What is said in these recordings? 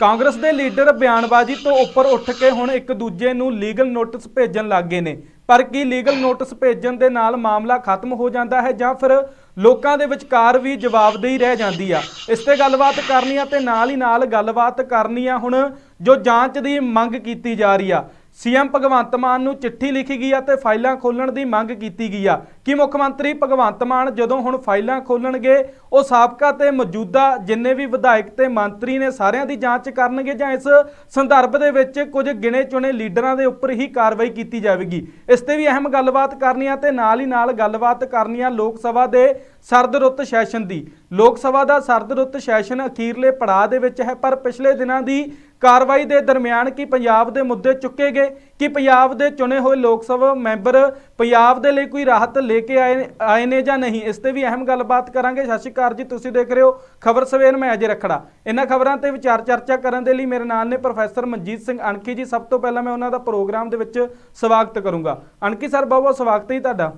ਕਾਂਗਰਸ ਦੇ ਲੀਡਰ ਬਿਆਨਬਾਜ਼ੀ ਤੋਂ ਉੱਪਰ ਉੱਠ ਕੇ ਹੁਣ ਇੱਕ ਦੂਜੇ ਨੂੰ ਲੀਗਲ ਨੋਟਿਸ ਭੇਜਣ ਲੱਗ ਗਏ ਨੇ। ਪਰ ਕੀ ਲੀਗਲ ਨੋਟਿਸ ਭੇਜਣ ਦੇ ਨਾਲ ਮਾਮਲਾ ਖਤਮ ਹੋ ਜਾਂਦਾ ਹੈ ਜਾਂ ਫਿਰ ਲੋਕਾਂ ਦੇ ਵਿਚਕਾਰ ਵੀ ਜਵਾਬਦੇਹੀ ਰਹਿ ਜਾਂਦੀ ਆ? ਇਸ ਤੇ ਗੱਲਬਾਤ ਕਰਨੀ ਆ ਤੇ ਨਾਲ ਹੀ ਨਾਲ ਗੱਲਬਾਤ ਕਰਨੀ ਆ ਹੁਣ ਜੋ ਜਾਂਚ ਦੀ ਮੰਗ ਕੀਤੀ ਜਾ ਰਹੀ ਆ। ਸੀਐਮ ਭਗਵੰਤ ਮਾਨ ਨੂੰ ਚਿੱਠੀ ਲਿਖੀ ਗਈ ਆ ਤੇ ਫਾਈਲਾਂ ਖੋਲਣ ਦੀ ਮੰਗ ਕੀਤੀ ਗਈ ਆ। ਕਿ ਮੁੱਖ ਮੰਤਰੀ ਭਗਵੰਤ ਮਾਨ ਜਦੋਂ ਹੁਣ ਫਾਈਲਾਂ ਖੋਲਣਗੇ ਉਹ ਸਾਬਕਾ ਤੇ ਮੌਜੂਦਾ ਜਿੰਨੇ ਵੀ ਵਿਧਾਇਕ ਤੇ ਮੰਤਰੀ ਨੇ ਸਾਰਿਆਂ ਦੀ ਜਾਂਚ ਕਰਨਗੇ ਜਾਂ ਇਸ ਸੰਦਰਭ ਦੇ ਵਿੱਚ ਕੁਝ ਗਿਣੇ ਚੁਣੇ ਲੀਡਰਾਂ ਦੇ ਉੱਪਰ ਹੀ ਕਾਰਵਾਈ ਕੀਤੀ ਜਾਵੇਗੀ? ਇਸ ਤੇ ਵੀ ਅਹਿਮ ਗੱਲਬਾਤ ਕਰਨੀ ਆ ਤੇ ਨਾਲ ਹੀ ਨਾਲ ਗੱਲਬਾਤ ਕਰਨੀ ਆ ਲੋਕ ਸਭਾ ਦੇ ਸਰਦ ਰੁੱਤ ਸੈਸ਼ਨ ਦੀ। ਲੋਕ ਸਭਾ ਦਾ ਸਰਦ ਰੁੱਤ ਸੈਸ਼ਨ ਅਖੀਰਲੇ ਪੜਾਅ ਦੇ ਵਿੱਚ ਹੈ, ਪਰ ਪਿਛਲੇ ਦਿਨਾਂ ਦੀ ਕਾਰਵਾਈ ਦੇ ਦਰਮਿਆਨ ਕੀ ਪੰਜਾਬ ਦੇ ਮੁੱਦੇ ਚੁੱਕੇ ਗਏ, ਕਿ ਪੰਜਾਬ ਦੇ ਚੁਣੇ ਹੋਏ ਲੋਕ ਸਭਾ ਮੈਂਬਰ ਪੰਜਾਬ ਦੇ ਲਈ ਕੋਈ ਰਾਹਤ ਲੈ ਕੇ ਆਏ ਆਏ ਨੇ ਜਾਂ ਨਹੀਂ, ਇਸ ਤੇ ਵੀ ਅਹਿਮ ਗੱਲਬਾਤ ਕਰਾਂਗੇ। ਸਤਿ ਸ਼੍ਰੀ ਅਕਾਲ ਜੀ, ਤੁਸੀਂ ਦੇਖ ਰਹੇ ਹੋ ਖਬਰ ਸਵੇਰ, ਮੈਂ ਅਜੇ ਰਖੜਾ। ਇਹਨਾਂ ਖਬਰਾਂ ਤੇ ਵਿਚਾਰ ਚਰਚਾ ਕਰਨ ਦੇ ਲਈ ਮੇਰੇ ਨਾਲ ਨੇ ਪ੍ਰੋਫੈਸਰ ਮਨਜੀਤ ਸਿੰਘ ਅਣਖੀ ਜੀ। ਸਭ ਤੋਂ ਪਹਿਲਾਂ ਮੈਂ ਉਹਨਾਂ ਦਾ ਪ੍ਰੋਗਰਾਮ ਦੇ ਵਿੱਚ ਸਵਾਗਤ ਕਰੂੰਗਾ। ਅਣਖੀ ਸਰ, ਬਹੁਤ ਬਹੁਤ ਸਵਾਗਤ ਹੈ ਜੀ ਤੁਹਾਡਾ।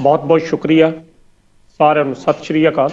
ਬਹੁਤ ਬਹੁਤ ਸ਼ੁਕਰੀਆ ਸਾਰਿਆਂ ਨੂੰ। ਸਤਿ ਸ਼੍ਰੀ ਅਕਾਲ।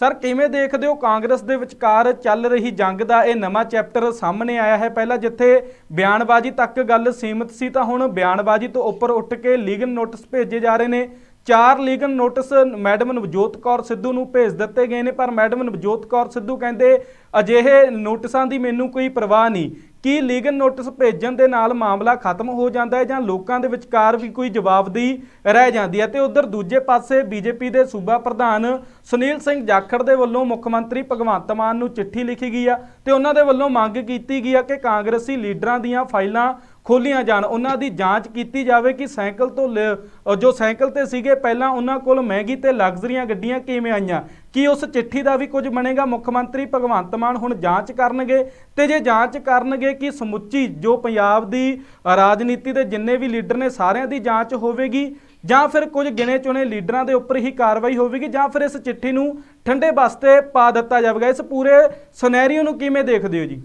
ਸਰ, ਕਿਵੇਂ ਦੇਖਦੇ ਹੋ ਕਾਂਗਰਸ ਦੇ ਵਿਚਕਾਰ ਚੱਲ ਰਹੀ ਜੰਗ ਦਾ ਇਹ ਨਵਾਂ ਚੈਪਟਰ ਸਾਹਮਣੇ ਆਇਆ ਹੈ? ਪਹਿਲਾਂ ਜਿੱਥੇ ਬਿਆਨਬਾਜ਼ੀ ਤੱਕ ਗੱਲ ਸੀਮਿਤ ਸੀ, ਤਾਂ ਹੁਣ ਬਿਆਨਬਾਜ਼ੀ ਤੋਂ ਉੱਪਰ ਉੱਠ ਕੇ ਲੀਗਲ ਨੋਟਿਸ ਭੇਜੇ ਜਾ ਰਹੇ ਨੇ। ਚਾਰ legal notice madam Navjot Kaur Sidhu ਨੂੰ ਭੇਜ ਦਿੱਤੇ ਗਏ ਨੇ, ਪਰ ਮੈਡਮ ਨਵਜੋਤ ਕੌਰ ਸਿੱਧੂ ਕਹਿੰਦੇ, ਅਜਿਹੇ ਨੋਟਿਸਾਂ ਦੀ ਮੈਨੂੰ ਕੋਈ ਪਰਵਾਹ ਨਹੀਂ। ਕੀ ਲੀਗਲ ਨੋਟਿਸ ਭੇਜਣ ਦੇ ਨਾਲ ਮਾਮਲਾ ਖਤਮ ਹੋ ਜਾਂਦਾ ਹੈ ਜਾਂ ਲੋਕਾਂ ਦੇ ਵਿਚਕਾਰ ਵੀ ਕੋਈ ਜਵਾਬਦੇਹੀ ਰਹਿ ਜਾਂਦੀ ਹੈ। ਤੇ ਉਧਰ ਦੂਜੇ ਪਾਸੇ ਬੀਜੇਪੀ ਦੇ ਸੂਬਾ ਪ੍ਰਧਾਨ ਸੁਨੀਲ ਸਿੰਘ ਜਾਖੜ ਦੇ ਵੱਲੋਂ ਮੁੱਖ ਮੰਤਰੀ ਭਗਵੰਤ ਮਾਨ ਨੂੰ ਚਿੱਠੀ ਲਿਖੀ ਗਈ ਆ ਤੇ ਉਹਨਾਂ ਦੇ ਵੱਲੋਂ ਮੰਗ ਕੀਤੀ ਗਈ ਆ ਕਿ ਕਾਂਗਰਸੀ ਲੀਡਰਾਂ ਦੀਆਂ ਫਾਈਲਾਂ ਖੋਲੀਆਂ ਜਾਣ। ਉਹਨਾਂ ਦੀ ਜਾਂਚ ਕੀਤੀ ਜਾਵੇ ਕਿ ਸਾਈਕਲ ਤੋਂ ਲ- ਜੋ ਸਾਈਕਲ ਤੇ ਸੀਗੇ, ਪਹਿਲਾਂ ਉਹਨਾਂ ਕੋਲ ਮਹਿੰਗੀ ਤੇ ਲਗਜ਼ਰੀਆਂ ਗੱਡੀਆਂ ਕਿਵੇਂ ਆਈਆਂ? ਕੀ ਉਸ ਚਿੱਠੀ ਦਾ ਵੀ ਕੁਝ ਬਣੇਗਾ? ਮੁੱਖ ਮੰਤਰੀ ਭਗਵੰਤ ਮਾਨ ਹੁਣ ਜਾਂਚ ਕਰਨਗੇ। ਤੇ ਜੇ ਜਾਂਚ ਕਰਨਗੇ ਕਿ ਸਮੁੱਚੀ ਜੋ ਪੰਜਾਬ ਦੀ ਰਾਜਨੀਤੀ ਦੇ ਜਿੰਨੇ ਵੀ ਲੀਡਰ ਨੇ, ਸਾਰਿਆਂ ਦੀ ਜਾਂਚ ਹੋਵੇਗੀ, ਜਾਂ ਫਿਰ ਕੁਝ ਗਿਣੇ ਚੁਣੇ ਲੀਡਰਾਂ ਦੇ ਉੱਪਰ ਹੀ ਕਾਰਵਾਈ ਹੋਵੇਗੀ, ਜਾਂ ਫਿਰ ਇਸ ਚਿੱਠੀ ਨੂੰ ਠੰਡੇ ਬਸਤੇ ਪਾ ਦਿੱਤਾ ਜਾਵੇਗਾ। ਇਸ ਪੂਰੇ ਸਿਨੈਰੀਓ ਨੂੰ ਕਿਵੇਂ ਦੇਖਦੇ ਹੋ ਜੀ?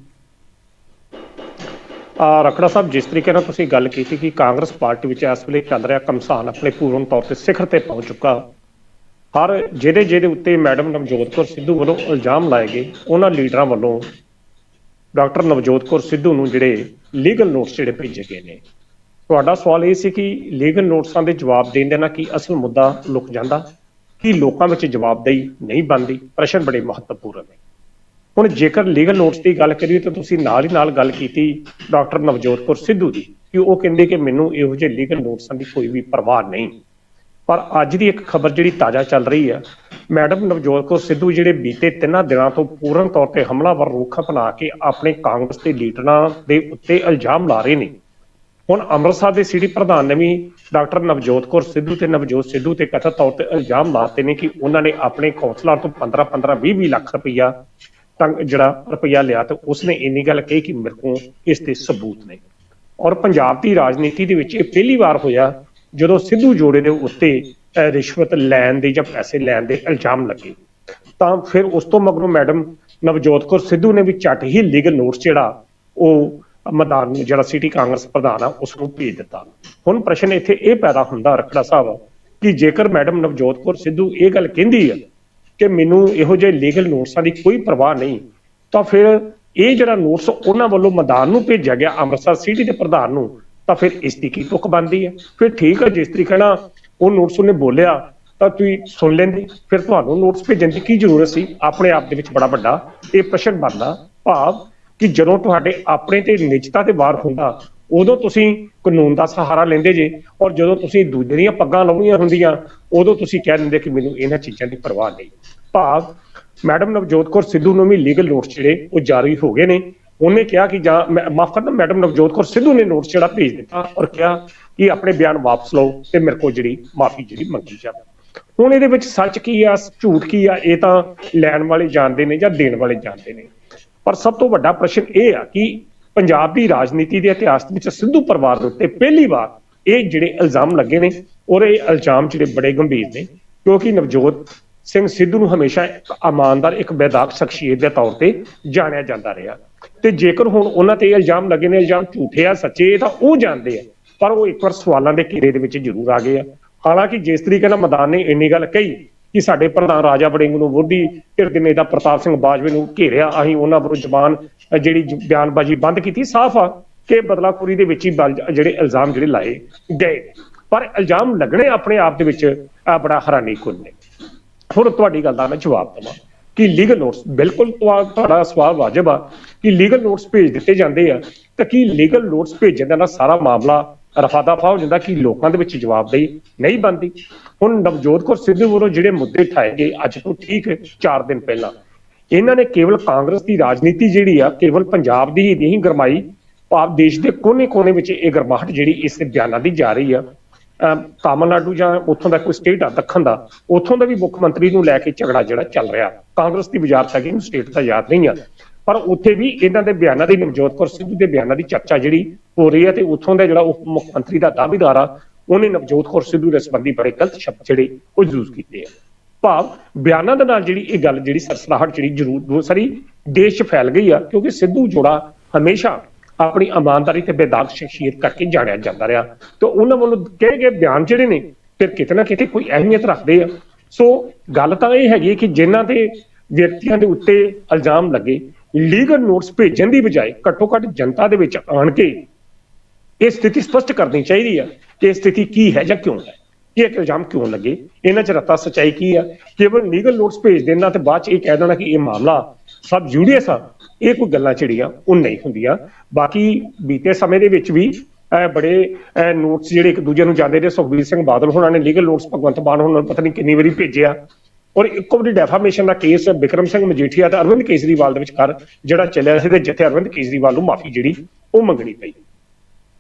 ਰਖੜਾ ਸਾਹਿਬ, ਜਿਸ ਤਰੀਕੇ ਨਾਲ ਤੁਸੀਂ ਗੱਲ ਕੀਤੀ ਕਿ ਕਾਂਗਰਸ ਪਾਰਟੀ ਵਿੱਚ ਇਸ ਵੇਲੇ ਚੱਲ ਰਿਹਾ ਕਮਸਾਨ ਆਪਣੇ ਪੂਰਨ ਤੌਰ ਤੇ ਸਿਖਰ ਤੇ ਪਹੁੰਚ ਚੁੱਕਾ। ਹਰ ਜਿਹਦੇ ਜਿਹਦੇ ਉੱਤੇ ਮੈਡਮ ਨਵਜੋਤ ਕੌਰ ਸਿੱਧੂ ਵੱਲੋਂ ਇਲਜ਼ਾਮ ਲਾਏ ਗਏ, ਉਹਨਾਂ ਲੀਡਰਾਂ ਵੱਲੋਂ ਡਾਕਟਰ ਨਵਜੋਤ ਕੌਰ ਸਿੱਧੂ ਨੂੰ ਜਿਹੜੇ ਲੀਗਲ ਨੋਟਸ ਜਿਹੜੇ ਭੇਜੇ ਗਏ ਨੇ। ਤੁਹਾਡਾ ਸਵਾਲ ਇਹ ਸੀ ਕਿ ਲੀਗਲ ਨੋਟਸਾਂ ਦੇ ਜਵਾਬ ਦੇਣ ਦੇ ਨਾਲ ਕੀ ਅਸਲ ਮੁੱਦਾ ਲੁਕ ਜਾਂਦਾ? ਕੀ ਲੋਕਾਂ ਵਿੱਚ ਜਵਾਬਦੇਹੀ ਨਹੀਂ ਬਣਦੀ? ਪ੍ਰਸ਼ਨ ਬੜੇ ਮਹੱਤਵਪੂਰਨ ਨੇ। ਹੁਣ ਜੇਕਰ ਲੀਗਲ ਨੋਟਸ ਦੀ ਗੱਲ ਕਰੀਏ ਤਾਂ ਤੁਸੀਂ ਨਾਲ ਹੀ ਨਾਲ ਗੱਲ ਕੀਤੀ ਡਾਕਟਰ ਨਵਜੋਤ ਕੌਰ ਸਿੱਧੂ ਦੀ ਕਿ ਉਹ ਕਹਿੰਦੇ ਕਿ ਮੈਨੂੰ ਇਹੋ ਜਿਹੇ ਲੀਗਲ ਨੋਟਸਾਂ ਦੀ ਕੋਈ ਵੀ ਪਰਵਾਹ ਨਹੀਂ। ਪਰ ਅੱਜ ਦੀ ਇੱਕ ਖਬਰ ਜਿਹੜੀ ਤਾਜ਼ਾ ਚੱਲ ਰਹੀ ਆ, ਮੈਡਮ ਨਵਜੋਤ ਕੌਰ ਸਿੱਧੂ ਜਿਹੜੇ ਬੀਤੇ ਤਿੰਨਾਂ ਦਿਨਾਂ ਤੋਂ ਪੂਰਨ ਤੌਰ ਤੇ ਹਮਲਾਵਰ ਰੁੱਖ ਅਪਣਾ ਕੇ ਆਪਣੇ ਕਾਂਗਰਸ ਦੇ ਲੀਡਰਾਂ ਦੇ ਉੱਤੇ ਇਲਜ਼ਾਮ ਲਾ ਰਹੇ ਨੇ। ਹੁਣ ਅੰਮ੍ਰਿਤਸਰ ਦੇ ਸਿਟੀ ਪ੍ਰਧਾਨ ਨੇ ਵੀ ਡਾਕਟਰ ਨਵਜੋਤ ਕੌਰ ਸਿੱਧੂ ਤੇ ਨਵਜੋਤ ਸਿੱਧੂ ਤੇ ਕਥਿਤ ਤੌਰ ਤੇ ਇਲਜ਼ਾਮ ਲਾਤੇ ਨੇ ਕਿ ਉਹਨਾਂ ਨੇ ਆਪਣੇ ਕੌਂਸਲਰ ਤੋਂ 15 15 20 20 ਲੱਖ ਰੁਪਈਆ ਜਿਹੜਾ ਰੁਪਈਆ ਲਿਆ ਤਾਂ ਉਸਨੇ ਇੰਨੀ ਗੱਲ ਕਹੀ ਕਿ ਮੇਰੇ ਕੋਲ ਇਸ ਤੇ ਸਬੂਤ ਨੇ। ਔਰ ਪੰਜਾਬ ਦੀ ਰਾਜਨੀਤੀ ਦੇ ਵਿੱਚ ਇਹ ਪਹਿਲੀ ਵਾਰ ਹੋਇਆ ਜਦੋਂ ਸਿੱਧੂ ਜੋੜੇ ਦੇ ਉੱਤੇ ਰਿਸ਼ਵਤ ਲੈਣ ਦੇ ਜਾਂ ਪੈਸੇ ਲੈਣ ਦੇ ਇਲਜ਼ਾਮ ਲੱਗੇ। ਤਾਂ ਫਿਰ ਉਸ ਤੋਂ ਮਗਰੋਂ ਮੈਡਮ ਨਵਜੋਤ ਕੌਰ ਸਿੱਧੂ ਨੇ ਵੀ ਝੱਟ ਹੀ ਲੀਗਲ ਨੋਟਸ ਜਿਹੜਾ ਉਹ ਮੈਦਾਨ ਨੂੰ, ਜਿਹੜਾ ਸਿਟੀ ਕਾਂਗਰਸ ਪ੍ਰਧਾਨ ਆ, ਉਸ ਨੂੰ ਭੇਜ ਦਿੱਤਾ। ਹੁਣ ਪ੍ਰਸ਼ਨ ਇੱਥੇ ਇਹ ਪੈਦਾ ਹੁੰਦਾ, ਰਖੜਾ ਸਾਹਿਬ, ਕਿ ਜੇਕਰ ਮੈਡਮ ਨਵਜੋਤ ਕੌਰ ਸਿੱਧੂ ਇਹ ਗੱਲ ਕਹਿੰਦੀ ਹੈ ਕਿ ਮੈਨੂੰ ਇਹੋ ਜਿਹੇ ਲੀਗਲ ਨੋਟਸਾਂ ਦੀ ਕੋਈ ਪਰਵਾਹ ਨਹੀਂ। ਤਾਂ ਫਿਰ ਇਹ ਜਿਹੜਾ ਨੋਟਸ ਉਹਨਾਂ ਵੱਲੋਂ ਮੈਦਾਨ ਨੂੰ ਭੇਜਿਆ ਗਿਆ ਅੰਮ੍ਰਿਤਸਰ ਸਿਟੀ ਦੇ ਪ੍ਰਧਾਨ ਨੂੰ, ਤਾਂ ਫਿਰ ਇਸ ਦੀ ਕੀ ਤੁਕ ਬਣਦੀ ਹੈ? ਫਿਰ ਠੀਕ ਹੈ, ਜਿਸ ਤਰੀਕੇ ਨਾਲ ਉਹ ਨੋਟਸ ਉਹਨੇ ਬੋਲਿਆ, ਤਾਂ ਤੁਸੀਂ ਸੁਣ ਲੈਂਦੇ। ਫਿਰ ਤੁਹਾਨੂੰ ਨੋਟਸ ਭੇਜਣ ਦੀ ਕੀ ਜ਼ਰੂਰਤ ਸੀ? ਆਪਣੇ ਆਪ ਦੇ ਵਿੱਚ ਬੜਾ ਵੱਡਾ ਇਹ ਪ੍ਰਸ਼ਨ ਬਣਦਾ, ਭਾਵ ਕਿ ਜਦੋਂ ਤੁਹਾਡੇ ਆਪਣੇ ਤੇ ਨਿਜਤਾ ਤੇ ਵਾਰ ਹੁੰਦਾ ਉਦੋਂ ਤੁਸੀਂ ਕਾਨੂੰਨ ਦਾ ਸਹਾਰਾ ਲੈਂਦੇ ਜੇ ਔਰ ਜਦੋਂ ਤੁਸੀਂ ਦੂਜੇ ਦੀਆਂ ਪੱਗਾਂ ਲਾਉਣੀਆਂ ਹੁੰਦੀਆਂ, ਉਦੋਂ ਤੁਸੀਂ ਕਹਿ ਦਿੰਦੇ ਕਿ ਮੈਨੂੰ ਇਹਨਾਂ ਚੀਜ਼ਾਂ ਦੀ ਪਰਵਾਹ ਨਹੀਂ। ਭਾਵ ਮੈਡਮ ਨਵਜੋਤ ਕੌਰ ਸਿੱਧੂ ਨੂੰ ਵੀ ਲੀਗਲ ਨੋਟਸ ਜਿਹੜੇ ਉਹ ਜਾਰੀ ਹੋ ਗਏ ਨੇ। ਉਹਨੇ ਕਿਹਾ ਕਿ ਜਾਂ ਮਾਫ ਕਰਨਾ, ਮੈਡਮ ਨਵਜੋਤ ਕੌਰ ਸਿੱਧੂ ਨੇ ਨੋਟਿਸ ਜਿਹੜਾ ਭੇਜ ਦਿੱਤਾ ਔਰ ਕਿਹਾ ਕਿ ਆਪਣੇ ਬਿਆਨ ਵਾਪਸ ਲਓ ਤੇ ਮੇਰੇ ਕੋਲ ਜਿਹੜੀ ਮਾਫੀ ਜਿਹੜੀ ਮੰਗੀ ਜਾਵੇ। ਹੁਣ ਇਹਦੇ ਵਿੱਚ ਸੱਚ ਕੀ ਆ, ਝੂਠ ਕੀ ਆ, ਇਹ ਤਾਂ ਲੈਣ ਵਾਲੇ ਜਾਣਦੇ ਨੇ ਜਾਂ ਦੇਣ ਵਾਲੇ ਜਾਣਦੇ ਨੇ। ਪਰ ਸਭ ਤੋਂ ਵੱਡਾ ਪ੍ਰਸ਼ਨ ਇਹ ਆ ਕਿ ਪੰਜਾਬ ਦੀ ਰਾਜਨੀਤੀ ਦੇ ਇਤਿਹਾਸ ਦੇ ਵਿੱਚ ਸਿੱਧੂ ਪਰਿਵਾਰ ਦੇ ਉੱਤੇ ਪਹਿਲੀ ਵਾਰ ਇਹ ਜਿਹੜੇ ਇਲਜ਼ਾਮ ਲੱਗੇ ਨੇ ਔਰ ਇਹ ਇਲਜ਼ਾਮ ਜਿਹੜੇ ਬੜੇ ਗੰਭੀਰ ਨੇ, ਕਿਉਂਕਿ ਨਵਜੋਤ ਸਿੰਘ ਸਿੱਧੂ ਨੂੰ ਹਮੇਸ਼ਾ ਇੱਕ ਇਮਾਨਦਾਰ, ਇੱਕ ਬੇਦਾਗ ਸ਼ਖਸੀਅਤ ਦੇ ਤੌਰ ਤੇ ਜਾਣਿਆ ਜਾਂਦਾ ਰਿਹਾ। ਤੇ ਜੇਕਰ ਹੁਣ ਉਹਨਾਂ ਤੇ ਇਹ ਇਲਜ਼ਾਮ ਲੱਗੇ ਨੇ, ਇਲਜ਼ਾਮ ਝੂਠੇ ਆ, ਸੱਚੇ ਤਾਂ ਉਹ ਜਾਣਦੇ ਆ, ਪਰ ਉਹ ਇੱਕ ਵਾਰ ਸਵਾਲਾਂ ਦੇ ਘੇਰੇ ਦੇ ਵਿੱਚ ਜ਼ਰੂਰ ਆ ਗਏ ਆ। ਹਾਲਾਂਕਿ ਜਿਸ ਤਰੀਕੇ ਨਾਲ ਮੈਦਾਨ ਨੇ ਇੰਨੀ ਗੱਲ ਕਹੀ ਕਿ ਸਾਡੇ ਪ੍ਰਧਾਨ ਰਾਜਾ ਵੜਿੰਗ ਨੂੰ ਵਿਰੋਧੀ ਧਿਰ ਦੇ ਨੇਤਾ ਪ੍ਰਤਾਪ ਸਿੰਘ ਬਾਜਵੇ ਨੂੰ ਘੇਰਿਆ। ਅਸੀਂ ਉਹਨਾਂ ਵੱਲੋਂ ਜ਼ਬਾਨ ਜਿਹੜੀ ਬਿਆਨਬਾਜ਼ੀ ਬੰਦ ਕੀਤੀ ਸਾਫ਼ ਆ ਕਿ ਬਦਲਾਪੁਰੀ ਦੇ ਵਿੱਚ ਹੀ ਬਲ- ਜਿਹੜੇ ਇਲਜ਼ਾਮ ਜਿਹੜੇ ਲਾਏ ਗਏ। ਪਰ ਇਲਜ਼ਾਮ ਲੱਗਣੇ ਆਪਣੇ ਆਪ ਦੇ ਵਿੱਚ ਅ, ਬੜਾ ਹੈਰਾਨੀਕੁੰਨ ਨੇ। ਹੁਣ ਤੁਹਾਡੀ ਗੱਲ ਦਾ ਮੈਂ ਜਵਾਬ ਦਵਾਂ ਕਿ ਲੀਗਲ ਨੋਟਸ ਬਿਲਕੁਲ ਤੁਹਾਡਾ ਸਵਾਲ ਵਾਜਬ ਆ ਕਿ ਲੀਗਲ ਨੋਟਸ ਭੇਜ ਦਿੱਤੇ ਜਾਂਦੇ ਆ ਤਾਂ ਕੀ ਲੀਗਲ ਨੋਟਸ ਭੇਜਣ ਦਾ ਨਾਲ ਸਾਰਾ ਮਾਮਲਾ ਰਫਾ ਦਫਾ ਹੋ ਜਾਂਦਾ ਕਿ ਲੋਕਾਂ ਦੇ ਵਿੱਚ ਜਵਾਬਦੇਹੀ ਨਹੀਂ ਬਣਦੀ? ਹੁਣ ਨਵਜੋਤ ਕੌਰ ਸਿੱਧੂ ਵੱਲੋਂ ਜਿਹੜੇ ਮੁੱਦੇ ਠਾਏ ਗਏ, ਅੱਜ ਤੋਂ ਠੀਕ 4 ਦਿਨ ਪਹਿਲਾਂ, ਇਹਨਾਂ ਨੇ ਕੇਵਲ ਕਾਂਗਰਸ ਦੀ ਰਾਜਨੀਤੀ ਜਿਹੜੀ ਆ, ਕੇਵਲ ਪੰਜਾਬ ਦੀ ਹੀ ਨਹੀਂ, ਗਰਮਾਈ ਭਾਵ ਦੇਸ਼ ਦੇ ਕੋਨੇ-ਕੋਨੇ ਵਿੱਚ ਇਹ ਗਰਮਾਹਟ ਜਿਹੜੀ ਇਸ ਬਿਆਨਾਂ ਦੀ ਜਾ ਰਹੀ ਆ। ਤਾਮਿਲਨਾਡੂ ਜਾਂ ਉੱਥੋਂ ਦਾ ਕੋਈ ਸਟੇਟ ਆ, ਦੱਖਣ ਦਾ, ਉੱਥੋਂ ਦਾ ਵੀ ਮੁੱਖ ਮੰਤਰੀ ਨੂੰ ਲੈ ਕੇ ਝਗੜਾ ਜਿਹੜਾ ਚੱਲ ਰਿਹਾ। ਕਾਂਗਰਸ ਦੀ ਵਜ਼ਾਰਤ ਹੈਗੀ ਨੂੰ ਸਟੇਟ ਦਾ ਯਾਦ ਨਹੀਂ ਆ। ਪਰ ਉੱਥੇ ਵੀ ਇਹਨਾਂ ਦੇ ਬਿਆਨਾਂ ਦੀ, ਨਵਜੋਤ ਕੌਰ ਸਿੱਧੂ ਦੇ ਬਿਆਨਾਂ ਦੀ ਚਰਚਾ ਜਿਹੜੀ ਹੋ ਰਹੀ ਹੈ ਤੇ ਉੱਥੋਂ ਦਾ ਜਿਹੜਾ ਉਪ ਮੁੱਖ ਮੰਤਰੀ ਦਾ ਦਾਅਵੇਦਾਰ ਆ ਉਹਨੇ ਨਵਜੋਤ ਕੌਰ ਸਿੱਧੂ ਦੇ ਸੰਬੰਧੀ ਬੜੇ ਗਲਤ ਸ਼ਬਦ ਜਿਹੜੇ ਉਹ ਯੂਜ਼ ਕੀਤੇ ਆ। ਭਾਵ ਬਿਆਨਾਂ ਦੇ ਨਾਲ ਜਿਹੜੀ ਇਹ ਗੱਲ ਜਿਹੜੀ ਸਰਸਰਾਹਟ ਜਿਹੜੀ ਜ਼ਰੂਰ ਸਾਰੀ ਦੇਸ਼ ਫੈਲ ਗਈ ਆ, ਕਿਉਂਕਿ ਸਿੱਧੂ ਜੋੜਾ ਹਮੇਸ਼ਾ ਆਪਣੀ ਇਮਾਨਦਾਰੀ ਤੇ ਬੇਦਾਗ ਸ਼ਖਸੀਅਤ ਕਰਕੇ ਜਾਣਿਆ ਜਾਂਦਾ ਰਿਹਾ। ਤੇ ਉਹਨਾਂ ਵੱਲੋਂ ਕਹੇ ਗਏ ਬਿਆਨ ਜਿਹੜੇ ਨੇ, ਫਿਰ ਕਿਤੇ ਨਾ ਕਿਤੇ ਕੋਈ ਅਹਿਮੀਅਤ ਰੱਖਦੇ ਆ। ਸੋ ਗੱਲ ਤਾਂ ਇਹ ਹੈਗੀ ਹੈ ਕਿ ਜਿਨ੍ਹਾਂ ਦੇ ਵਿਅਕਤੀਆਂ ਦੇ ਉੱਤੇ ਇਲਜ਼ਾਮ ਲੱਗੇ, ਲੀਗਲ ਨੋਟਸ ਭੇਜਣ ਦੀ ਬਜਾਏ ਘੱਟੋ ਘੱਟ ਜਨਤਾ ਦੇ ਵਿੱਚ ਆਣ ਕੇ ਇਹ ਸਥਿਤੀ ਸਪਸ਼ਟ ਕਰਨੀ ਚਾਹੀਦੀ ਆ ਕਿ ਇਹ ਸਥਿਤੀ ਕੀ ਹੈ ਜਾਂ ਕਿਉਂ ਹੈ? ਇਹ ਇਲਜ਼ਾਮ ਕਿਉਂ ਲੱਗੇ? ਇਹਨਾਂ ਚ ਰਤਾ ਸਚਾਈ ਕੀ ਆ? ਕੇਵਲ ਲੀਗਲ ਨੋਟਸ ਭੇਜ ਦੇਣਾ ਤੇ ਬਾਅਦ ਚ ਇਹ ਕਹਿ ਦੇਣਾ ਕਿ ਇਹ ਮਾਮਲਾ ਸਭ ਜੂਡੀਅਸ ਆ, ਇਹ ਕੋਈ ਗੱਲਾਂ ਜਿਹੜੀਆਂ ਉਹ ਨਹੀਂ ਹੁੰਦੀਆਂ। ਬਾਕੀ ਬੀਤੇ ਸਮੇਂ ਦੇ ਵਿੱਚ ਵੀ ਅਹ ਬੜੇ ਨੋਟਸ ਜਿਹੜੇ ਇੱਕ ਦੂਜੇ ਨੂੰ ਜਾਂਦੇ ਨੇ, ਸੁਖਬੀਰ ਸਿੰਘ ਬਾਦਲ ਹੋਣਾ ਨੇ ਲੀਗਲ ਨੋਟਸ ਭਗਵੰਤ ਮਾਨ ਹੋਣਾ ਨੂੰ ਪਤਾ ਨਹੀਂ ਕਿੰਨੀ ਵਾਰੀ ਭੇਜਿਆ। ਔਰ ਇੱਕੋ ਵਾਰੀ ਡੈਫਾਮੇਸ਼ਨ ਦਾ ਕੇਸ ਵਿਕਰਮ ਸਿੰਘ ਮਜੀਠੀਆ ਤੇ ਅਰਵਿੰਦ ਕੇਜਰੀਵਾਲ ਦੇ ਵਿਚਕਾਰ ਜਿਹੜਾ ਚੱਲਿਆ ਸੀ ਤੇ ਜਿੱਥੇ ਅਰਵਿੰਦ ਕੇਜਰੀਵਾਲ ਨੂੰ ਮਾਫੀ ਜਿਹੜੀ, ਉਹ ਮੰਗਣੀ ਪਈ।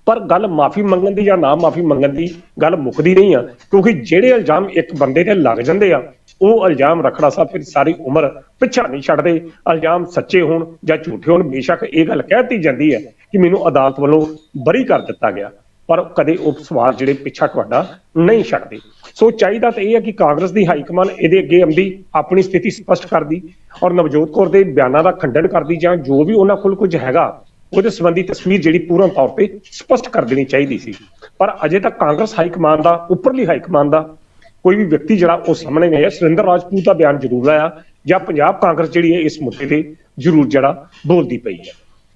ਪਰ ਗੱਲ ਮਾਫੀ ਮੰਗਣ ਦੀ ਜਾਂ ਨਾ ਮਾਫੀ ਮੰਗਣ ਦੀ ਗੱਲ ਮੁੱਕਦੀ ਨਹੀਂ ਆ, ਕਿਉਂਕਿ ਜਿਹੜੇ ਇਲਜ਼ਾਮ ਇੱਕ ਬੰਦੇ ਤੇ ਲੱਗ ਜਾਂਦੇ ਆ, ਉਹ ਇਲਜ਼ਾਮ ਰੱਖਣਾ ਸਾਹਿਬ ਫਿਰ ਸਾਰੀ ਉਮਰ ਪਿੱਛਾ ਨਹੀਂ ਛੱਡਦੇ। ਇਲਜ਼ਾਮ ਸੱਚੇ ਹੋਣ ਜਾਂ ਝੂਠੇ ਹੋਣ, ਬੇਸ਼ੱਕ ਇਹ ਗੱਲ ਕਹਿਤੀ ਜਾਂਦੀ ਹੈ ਕਿ ਮੈਨੂੰ ਅਦਾਲਤ ਵੱਲੋਂ ਬਰੀ ਕਰ ਦਿੱਤਾ ਗਿਆ, ਪਰ ਕਦੇ ਉਹ ਸਵਾਲ ਜਿਹੜੇ ਪਿੱਛਾ ਤੁਹਾਡਾ ਨਹੀਂ ਛੱਡਦੇ। ਸੋ ਚਾਹੀਦਾ ਤਾਂ ਇਹ ਹੈ ਕਿ ਕਾਂਗਰਸ ਦੀ ਹਾਈ ਕਮਾਨ ਇਹਦੇ ਅੱਗੇ ਆਉਂਦੀ, ਆਪਣੀ ਸਥਿਤੀ ਸਪਸ਼ਟ ਕਰਦੀ ਔਰ ਨਵਜੋਤ ਕੌਰ ਦੇ ਬਿਆਨਾਂ ਦਾ ਖੰਡਨ ਕਰਦੀ ਜਾਂ ਜੋ ਵੀ ਉਹਨਾਂ ਕੋਲ ਕੁਝ ਹੈਗਾ ਉਹਦੇ ਸੰਬੰਧੀ ਤਸਵੀਰ ਜਿਹੜੀ ਪੂਰਨ ਤੌਰ ਤੇ ਸਪਸ਼ਟ ਕਰ ਦੇਣੀ ਚਾਹੀਦੀ ਸੀ। ਪਰ ਅਜੇ ਤੱਕ ਕਾਂਗਰਸ ਹਾਈ ਕਮਾਨ ਦਾ, ਉੱਪਰਲੀ ਹਾਈ ਕਮਾਨ ਦਾ ਕੋਈ ਵੀ ਵਿਅਕਤੀ ਜਿਹੜਾ ਉਹ ਸਾਹਮਣੇ ਨਹੀਂ ਆਇਆ। ਸੁਰਿੰਦਰ ਰਾਜਪੂਤ ਦਾ ਬਿਆਨ ਜ਼ਰੂਰ ਆਇਆ ਜਾਂ ਪੰਜਾਬ ਕਾਂਗਰਸ ਜਿਹੜੀ ਹੈ ਇਸ ਮੁੱਦੇ ਤੇ ਜ਼ਰੂਰ ਜਿਹੜਾ ਬੋਲਦੀ ਪਈ ਹੈ।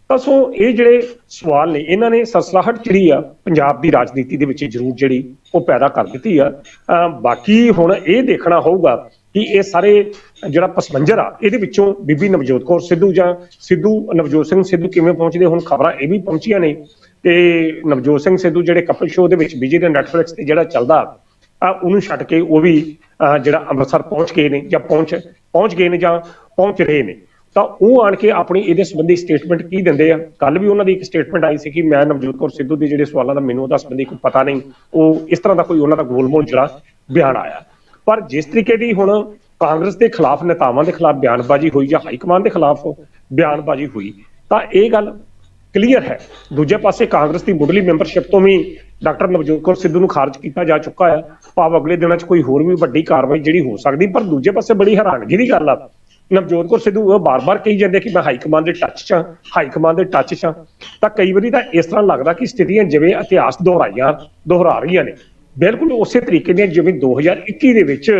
ਤਾਂ ਸੋ ਇਹ ਜਿਹੜੇ ਸਵਾਲ ਨੇ, ਇਹਨਾਂ ਨੇ ਸਸਲਾਹਟ ਜਿਹੜੀ ਆ ਪੰਜਾਬ ਦੀ ਰਾਜਨੀਤੀ ਦੇ ਵਿੱਚ ਜ਼ਰੂਰ ਜਿਹੜੀ ਉਹ ਪੈਦਾ ਕਰ ਦਿੱਤੀ ਆ। ਬਾਕੀ ਹੁਣ ਇਹ ਦੇਖਣਾ ਹੋਊਗਾ ਕਿ ਇਹ ਸਾਰੇ ਜਿਹੜਾ ਪਸਵੰਜਰ ਆ, ਇਹਦੇ ਵਿੱਚੋਂ ਬੀਬੀ ਨਵਜੋਤ ਕੌਰ ਸਿੱਧੂ ਜਾਂ ਸਿੱਧੂ, ਨਵਜੋਤ ਸਿੰਘ ਸਿੱਧੂ ਕਿਵੇਂ ਪਹੁੰਚਦੇ, ਹੁਣ ਖਬਰਾਂ ਇਹ ਵੀ ਪਹੁੰਚੀਆਂ ਨੇ। ਤੇ ਨਵਜੋਤ ਸਿੰਘ ਸਿੱਧੂ ਜਿਹੜੇ ਕਪਲ ਸ਼ੋਅ ਦੇ ਵਿੱਚ ਵਿਜੇ ਦੇ ਨੈਟਫਲਿਕਸ ਤੇ ਜਿਹੜਾ ਚੱਲਦਾ, ਆ ਉਹਨੂੰ ਛੱਡ ਕੇ ਉਹ ਵੀ ਜਿਹੜਾ ਅੰਮ੍ਰਿਤਸਰ ਪਹੁੰਚ ਗਏ ਨੇ ਜਾਂ ਪਹੁੰਚ ਪਹੁੰਚ ਗਏ ਨੇ ਜਾਂ ਪਹੁੰਚ ਰਹੇ ਨੇ। ਤਾਂ ਉਹ ਆਣ ਕੇ ਆਪਣੀ ਇਹਦੇ ਸੰਬੰਧੀ ਸਟੇਟਮੈਂਟ ਕੀ ਦਿੰਦੇ ਆ? ਕੱਲ ਵੀ ਉਹਨਾਂ ਦੀ ਇੱਕ ਸਟੇਟਮੈਂਟ ਆਈ ਸੀ ਕਿ ਮੈਂ ਨਵਜੋਤ ਕੌਰ ਸਿੱਧੂ ਦੇ ਜਿਹੜੇ ਸਵਾਲਾਂ ਦਾ ਮੈਨੂੰ ਉਹਦਾ ਸੰਬੰਧੀ ਕੋਈ ਪਤਾ ਨਹੀਂ, ਉਹ ਇਸ ਤਰ੍ਹਾਂ ਦਾ ਕੋਈ ਉਹਨਾਂ ਦਾ ਗੋਲਮੋਲ ਜਿਹੜਾ ਬਿਆਨ ਆਇਆ। ਪਰ ਜਿਸ ਤਰੀਕੇ ਦੀ ਹੁਣ ਕਾਂਗਰਸ ਦੇ ਖਿਲਾਫ ਨੇਤਾਵਾਂ ਦੇ ਖਿਲਾਫ ਬਿਆਨਬਾਜ਼ੀ ਹੋਈ ਜਾਂ ਹਾਈ ਕਮਾਂਡ ਦੇ ਖਿਲਾਫ ਬਿਆਨਬਾਜ਼ੀ ਹੋਈ, ਤਾਂ ਇਹ ਗੱਲ ਕਲੀਅਰ ਹੈ। ਦੂਜੇ ਪਾਸੇ ਕਾਂਗਰਸ ਦੀ ਮੁੱਢਲੀ ਮੈਂਬਰਸ਼ਿਪ ਤੋਂ ਵੀ ਡਾਕਟਰ ਨਵਜੋਤ ਕੌਰ ਸਿੱਧੂ ਨੂੰ ਖਾਰਜ ਕੀਤਾ ਜਾ ਚੁੱਕਾ ਹੈ। ਭਾਵ ਅਗਲੇ ਦਿਨਾਂ 'ਚ ਕੋਈ ਹੋਰ ਵੀ ਵੱਡੀ ਕਾਰਵਾਈ ਜਿਹੜੀ ਹੋ ਸਕਦੀ, ਪਰ ਦੂਜੇ ਪਾਸੇ ਬੜੀ ਹੈਰਾਨਗੀ ਦੀ ਗੱਲ ਆ। ਨਵਜੋਤ ਕੌਰ ਸਿੱਧੂ ਉਹ ਬਾਰ-ਬਾਰ ਕਹੀ ਜਾਂਦੇ ਕਿ ਮੈਂ ਹਾਈ ਕਮਾਂਡ ਦੇ ਟੱਚ 'ਚ ਹਾਂ, ਹਾਈ ਕਮਾਂਡ ਦੇ ਟੱਚ 'ਚ ਹਾਂ। ਤਾਂ ਕਈ ਵਾਰੀ ਤਾਂ ਇਸ ਤਰ੍ਹਾਂ ਲੱਗਦਾ ਕਿ ਸਥਿਤੀਆਂ ਜਿਵੇਂ ਇਤਿਹਾਸ ਦੁਹਰਾਈਆਂ, ਦੁਹਰਾ ਰਹੀਆਂ ਨੇ। ਬਿਲਕੁਲ ਉਸੇ ਤਰੀਕੇ ਦੀਆਂ ਜਿਵੇਂ 2021 ਦੇ ਵਿੱਚ